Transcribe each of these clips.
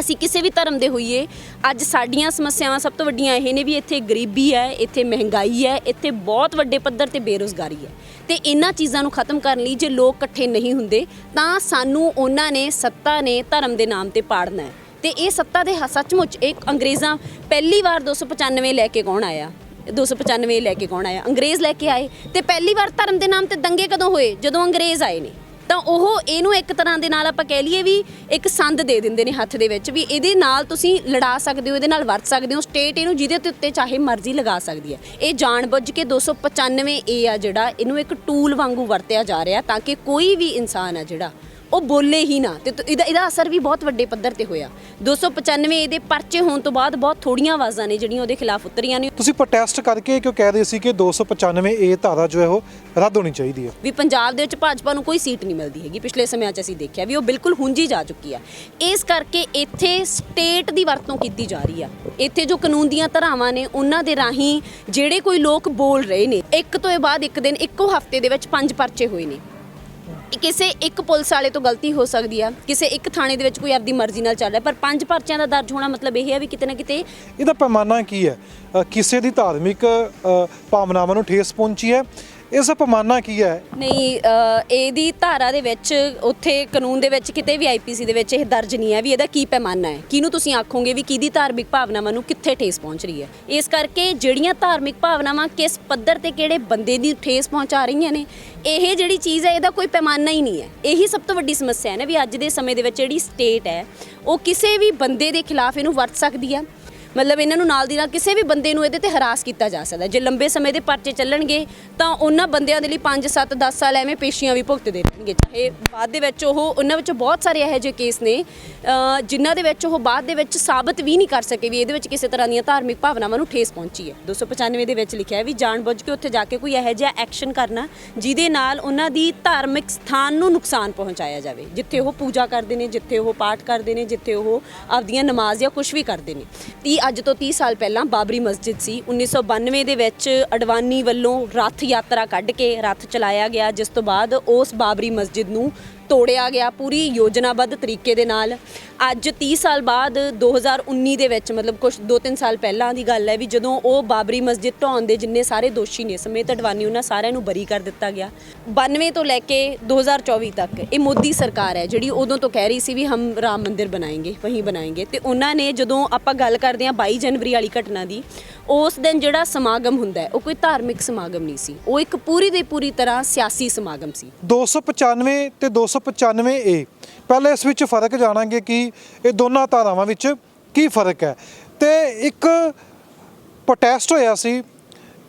ਅਸੀਂ ਕਿਸੇ ਵੀ ਧਰਮ ਦੇ ਹੋਈਏ, ਅੱਜ ਸਾਡੀਆਂ ਸਮੱਸਿਆਵਾਂ ਸਭ ਤੋਂ ਵੱਡੀਆਂ ਇਹ ਨੇ ਵੀ ਇੱਥੇ ਗਰੀਬੀ ਹੈ, ਇੱਥੇ ਮਹਿੰਗਾਈ ਹੈ, ਇੱਥੇ ਬਹੁਤ ਵੱਡੇ ਪੱਧਰ ਤੇ ਬੇਰੋਜ਼ਗਾਰੀ ਹੈ। ਤੇ ਇਹਨਾਂ ਚੀਜ਼ਾਂ ਨੂੰ ਖਤਮ ਕਰਨ ਲਈ ਜੇ ਲੋਕ ਇਕੱਠੇ ਨਹੀਂ ਹੁੰਦੇ, ਤਾਂ ਸਾਨੂੰ ਉਹਨਾਂ ਨੇ ਸੱਤਾ ਨੇ ਧਰਮ ਦੇ ਨਾਮ ਤੇ ਪਾੜਨਾ ਹੈ। ਤੇ ਇਹ ਸੱਤਾ ਦੇ ਹ- ਸੱਚਮੁੱਚ ਇੱਕ ਅੰਗਰੇਜ਼ਾਂ ਪਹਿਲੀ ਵਾਰ 295 ਲੈ ਕੇ ਕੌਣ ਆਇਆ? 295 ਲੈ ਕੇ ਕੌਣ ਆਇਆ? ਅੰਗਰੇਜ਼ ਲੈ ਕੇ ਆਏ। ਤੇ ਪਹਿਲੀ ਵਾਰ ਧਰਮ ਦੇ ਨਾਮ ਤੇ ਦੰਗੇ ਕਦੋਂ ਹੋਏ? ਜਦੋਂ ਅੰਗਰੇਜ਼ ਆਏ ਨੇ। ਤਾਂ ਉਹ ਇਹਨੂੰ ਇੱਕ ਤਰ੍ਹਾਂ ਦੇ ਨਾਲ ਆਪਾਂ ਕਹਿ ਲਈਏ ਵੀ ਇੱਕ ਸੰਦ ਦੇ ਦਿੰਦੇ ਨੇ ਹੱਥ ਦੇ ਵਿੱਚ ਵੀ ਇਹਦੇ ਨਾਲ ਤੁਸੀਂ ਲੜਾ ਸਕਦੇ ਹੋ, ਇਹਦੇ ਨਾਲ ਵਰਤ ਸਕਦੇ ਹੋ ਸਟੇਟ ਇਹਨੂੰ ਜਿਹਦੇ ਤੇ ਉੱਤੇ ਚਾਹੇ ਮਰਜ਼ੀ ਲਗਾ ਸਕਦੀ ਹੈ। ਇਹ ਜਾਣਬੁੱਝ ਕੇ 295 ਏ ਆ ਜਿਹੜਾ, ਇਹਨੂੰ ਇੱਕ ਟੂਲ ਵਾਂਗੂ ਵਰਤਿਆ ਜਾ ਰਿਹਾ ਤਾਂ ਕਿ ਕੋਈ ਵੀ ਇਨਸਾਨ ਆ ਜਿਹੜਾ ਉਹ ਬੋਲੇ ਹੀ ਨਾ। ਤੇ ਇਹਦਾ ਇਹਦਾ ਅਸਰ ਵੀ ਬਹੁਤ ਵੱਡੇ ਪੱਧਰ ਤੇ ਹੋਇਆ। 295 ਇਹਦੇ ਪਰਚੇ ਹੋਣ ਤੋਂ ਬਾਅਦ ਬਹੁਤ ਥੋੜੀਆਂ ਆਵਾਜ਼ਾਂ ਨੇ ਜਿਹੜੀਆਂ ਉਹਦੇ ਖਿਲਾਫ ਉਤਰੀਆਂ ਨੇ। ਤੁਸੀਂ ਪ੍ਰੋਟੈਸਟ ਕਰਕੇ ਕਿਉਂ ਕਹਿ ਰਹੇ ਸੀ ਕਿ 295 ਏ ਧਾਰਾ ਜੋ ਹੈ ਉਹ ਰੱਦ ਹੋਣੀ ਚਾਹੀਦੀ ਹੈ? ਵੀ ਪੰਜਾਬ ਦੇ ਵਿੱਚ ਭਾਜਪਾ ਨੂੰ ਕੋਈ ਸੀਟ ਨਹੀਂ ਮਿਲਦੀ ਹੈਗੀ। ਪਿਛਲੇ ਸਮਿਆਂ 'ਚ ਅਸੀਂ ਦੇਖਿਆ ਵੀ ਉਹ ਬਿਲਕੁਲ ਹੁੰਜੀ ਜਾ ਚੁੱਕੀ ਆ। ਇਸ ਕਰਕੇ ਇੱਥੇ ਸਟੇਟ ਦੀ ਵਰਤੋਂ ਕੀਤੀ ਜਾ ਰਹੀ ਆ। ਇੱਥੇ ਜੋ ਕਾਨੂੰਨ ਦੀਆਂ ਧਾਰਾਵਾਂ ਨੇ ਉਹਨਾਂ ਦੇ ਰਾਹੀਂ ਜਿਹੜੇ ਕੋਈ ਲੋਕ ਬੋਲ ਰਹੇ ਨੇ ਇੱਕ ਤੋਂ ਬਾਅਦ ਇੱਕ ਦਿਨ ਇੱਕੋ ਹਫ਼ਤੇ ਦੇ ਵਿੱਚ ਪੰਜ ਪਰਚੇ ਹੋਏ ਨੇ। ਕਿਸੇ ਇੱਕ ਪੁਲਿਸ ਵਾਲੇ ਤੋਂ ਗਲਤੀ ਹੋ ਸਕਦੀ ਆ ਕਿਸੇ ਇੱਕ ਥਾਣੇ ਦੇ ਵਿੱਚ ਕੋਈ ਆਪਦੀ ਮਰਜ਼ੀ ਨਾਲ ਚੱਲ ਰਿਹਾ ਪਰ ਪੰਜ ਪਰਚਿਆਂ ਦਾ ਦਰਜ ਹੋਣਾ ਮਤਲਬ ਇਹ ਹੈ ਵੀ ਕਿਤੇ ਨਾ ਕਿਤੇ ਇਹਦਾ ਪੈਮਾਨਾ ਕੀ ਹੈ? ਅ, ਕਿਸੇ ਦੀ ਧਾਰਮਿਕ ਅ, ਭਾਵਨਾਵਾਂ ਨੂੰ ਠੇਸ ਪਹੁੰਚੀ ਹੈ ਇਸ ਦਾ ਪੈਮਾਨਾ ਕੀ ਹੈ? ਨਹੀਂ ਅ, ਇਹਦੀ ਧਾਰਾ ਦੇ ਵਿੱਚ ਉੱਥੇ ਕਾਨੂੰਨ ਦੇ ਵਿੱਚ ਕਿਤੇ ਵੀ ਆਈਪੀਸੀ ਦੇ ਵਿੱਚ ਇਹ ਦਰਜ ਨਹੀਂ ਹੈ ਵੀ ਇਹਦਾ ਕੀ ਪੈਮਾਨਾ ਹੈ। ਕਿਹਨੂੰ ਤੁਸੀਂ ਆਖੋਗੇ ਵੀ ਕਿਹਦੀ ਧਾਰਮਿਕ ਭਾਵਨਾਵਾਂ ਨੂੰ ਕਿੱਥੇ ਠੇਸ ਪਹੁੰਚ ਰਹੀ ਹੈ? ਇਸ ਕਰਕੇ ਜਿਹੜੀਆਂ ਧਾਰਮਿਕ ਭਾਵਨਾਵਾਂ ਕਿਸ ਪੱਧਰ ਤੇ ਕਿਹੜੇ ਬੰਦੇ ਦੀ ਠੇਸ ਪਹੁੰਚਾ ਰਹੀਆਂ ਨੇ ਇਹ ਜਿਹੜੀ ਚੀਜ਼ ਹੈ ਇਹਦਾ ਕੋਈ ਪੈਮਾਨਾ ਹੀ ਨਹੀਂ ਹੈ। ਇਹੀ ਸਭ ਤੋਂ ਵੱਡੀ ਸਮੱਸਿਆ ਹੈ ਨਾ ਵੀ ਅੱਜ ਦੇ ਸਮੇਂ ਦੇ ਵਿੱਚ ਜਿਹੜੀ ਸਟੇਟ ਹੈ ਉਹ ਕਿਸੇ ਵੀ ਬੰਦੇ ਦੇ ਖਿਲਾਫ ਇਹਨੂੰ ਵਰਤ ਸਕਦੀ ਹੈ। ਮਤਲਬ ਇਹਨਾਂ ਨੂੰ ਨਾਲ ਦੀ ਨਾਲ ਕਿਸੇ ਵੀ ਬੰਦੇ ਨੂੰ ਇਹਦੇ ਤੇ ਹਰਾਸ ਕੀਤਾ ਜਾ ਸਕਦਾ। ਜੇ ਲੰਬੇ ਸਮੇਂ ਦੇ ਪਰਚੇ ਚੱਲਣਗੇ ਤਾਂ ਉਹਨਾਂ ਬੰਦਿਆਂ ਦੇ ਲਈ 5 7 10 ਸਾਲ ਐਵੇਂ ਪੇਸ਼ੀਆਂ ਵੀ ਭੁਗਤਦੇ ਰਹਿਣਗੇ ਚਾਹੇ ਬਾਅਦ ਦੇ ਵਿੱਚ ਉਹ ਉਹਨਾਂ ਵਿੱਚੋਂ ਬਹੁਤ ਸਾਰੇ ਇਹੋ ਜਿਹੇ ਕੇਸ ਨੇ ਅ, ਜਿਨ੍ਹਾਂ ਦੇ ਵਿੱਚ ਉਹ ਬਾਅਦ ਦੇ ਵਿੱਚ ਸਾਬਤ ਵੀ ਨਹੀਂ ਕਰ ਸਕੇ ਵੀ ਇਹਦੇ ਵਿੱਚ ਕਿਸੇ ਤਰ੍ਹਾਂ ਦੀਆਂ ਧਾਰਮਿਕ ਭਾਵਨਾਵਾਂ ਨੂੰ ਠੇਸ ਪਹੁੰਚੀ ਹੈ। 295 ਦੇ ਵਿੱਚ ਲਿਖਿਆ ਹੈ ਵੀ ਜਾਣਬੁੱਝ ਕੇ ਉੱਥੇ ਜਾ ਕੇ ਕੋਈ ਇਹੋ ਜਿਹਾ ਐਕਸ਼ਨ ਕਰਨਾ ਜਿਹਦੇ ਨਾਲ ਉਹਨਾਂ ਦੀ ਧਾਰਮਿਕ ਸਥਾਨ ਨੂੰ ਨੁਕਸਾਨ ਪਹੁੰਚਾਇਆ ਜਾਵੇ। ਜਿੱਥੇ ਉਹ ਪੂਜਾ ਕਰਦੇ ਨੇ ਜਿੱਥੇ ਉਹ ਪਾਠ ਕਰਦੇ ਨੇ ਜਿੱਥੇ ਉਹ ਆਪਦੀਆਂ ਨਮਾਜ਼ ਜਾਂ ਕੁਝ ਵੀ ਕਰਦੇ ਨੇ। 30 ਅੱਜ ਤੋਂ 30 ਸਾਲ ਪਹਿਲਾਂ ਬਾਬਰੀ ਮਸਜਿਦ ਸੀ। 1992 ਦੇ ਵਿੱਚ ਅਡਵਾਨੀ ਵੱਲੋਂ ਰੱਥ ਯਾਤਰਾ ਕੱਢ ਕੇ ਰੱਥ ਚਲਾਇਆ ਗਿਆ, ਜਿਸ ਤੋਂ ਬਾਅਦ ਉਸ ਬਾਬਰੀ ਮਸਜਿਦ ਨੂੰ ਤੋੜਿਆ ਗਿਆ ਪੂਰੀ ਯੋਜਨਾਬੱਧ ਤਰੀਕੇ ਦੇ ਨਾਲ। ਅੱਜ 30 ਸਾਲ ਬਾਅਦ 2019 ਦੇ ਵਿੱਚ, ਮਤਲਬ ਕੁਝ 2-3 ਸਾਲ ਪਹਿਲਾਂ ਦੀ ਗੱਲ ਹੈ ਵੀ ਜਦੋਂ ਉਹ ਬਾਬਰੀ ਮਸਜਿਦ ਢਾਉਣ ਦੇ ਜਿੰਨੇ ਸਾਰੇ ਦੋਸ਼ੀ ਨੇ, ਸਮੇਤ ਅਡਵਾਨੀ ਉਹਨਾਂ ਸਾਰਿਆਂ ਨੂੰ ਬਰੀ ਕਰ ਦਿੱਤਾ ਗਿਆ। 92 ਤੋਂ ਲੈ ਕੇ 2024 ਤੱਕ ਇਹ ਮੋਦੀ ਸਰਕਾਰ ਹੈ, ਜਿਹੜੀ ਉਦੋਂ ਤੋਂ ਕਹਿ ਰਹੀ ਸੀ ਵੀ ਹਮ ਰਾਮ ਮੰਦਿਰ ਬਣਾਏਂਗੇ, ਵਹੀਂ ਬਣਾਏਂਗੇ। ਤੇ ਉਹਨਾਂ ਨੇ ਜਦੋਂ ਆਪਾਂ ਗੱਲ ਕਰਦੇ ਹਾਂ 22 ਜਨਵਰੀ ਵਾਲੀ ਘਟਨਾ ਦੀ, ਉਸ ਦਿਨ ਜਿਹੜਾ ਸਮਾਗਮ ਹੁੰਦਾ ਹੈ, ਉਹ ਕੋਈ ਧਾਰਮਿਕ ਸਮਾਗਮ ਨਹੀਂ ਸੀ। ਉਹ ਇੱਕ ਪੂਰੀ ਦੀ ਪੂਰੀ ਤਰ੍ਹਾਂ ਸਿਆਸੀ ਸਮਾਗਮ ਸੀ। 295 ਤੇ 295 ਏ ਪਹਿਲੇ ਇਸ ਵਿੱਚ ਫ਼ਰਕ ਜਾਣਾਂਗੇ ਕਿ ਇਹ ਦੋਨਾਂ ਧਾਰਾਵਾਂ ਵਿੱਚ ਕੀ ਫ਼ਰਕ ਹੈ। ਤੇ ਇੱਕ ਪ੍ਰੋਟੈਸਟ ਹੋਇਆ ਸੀ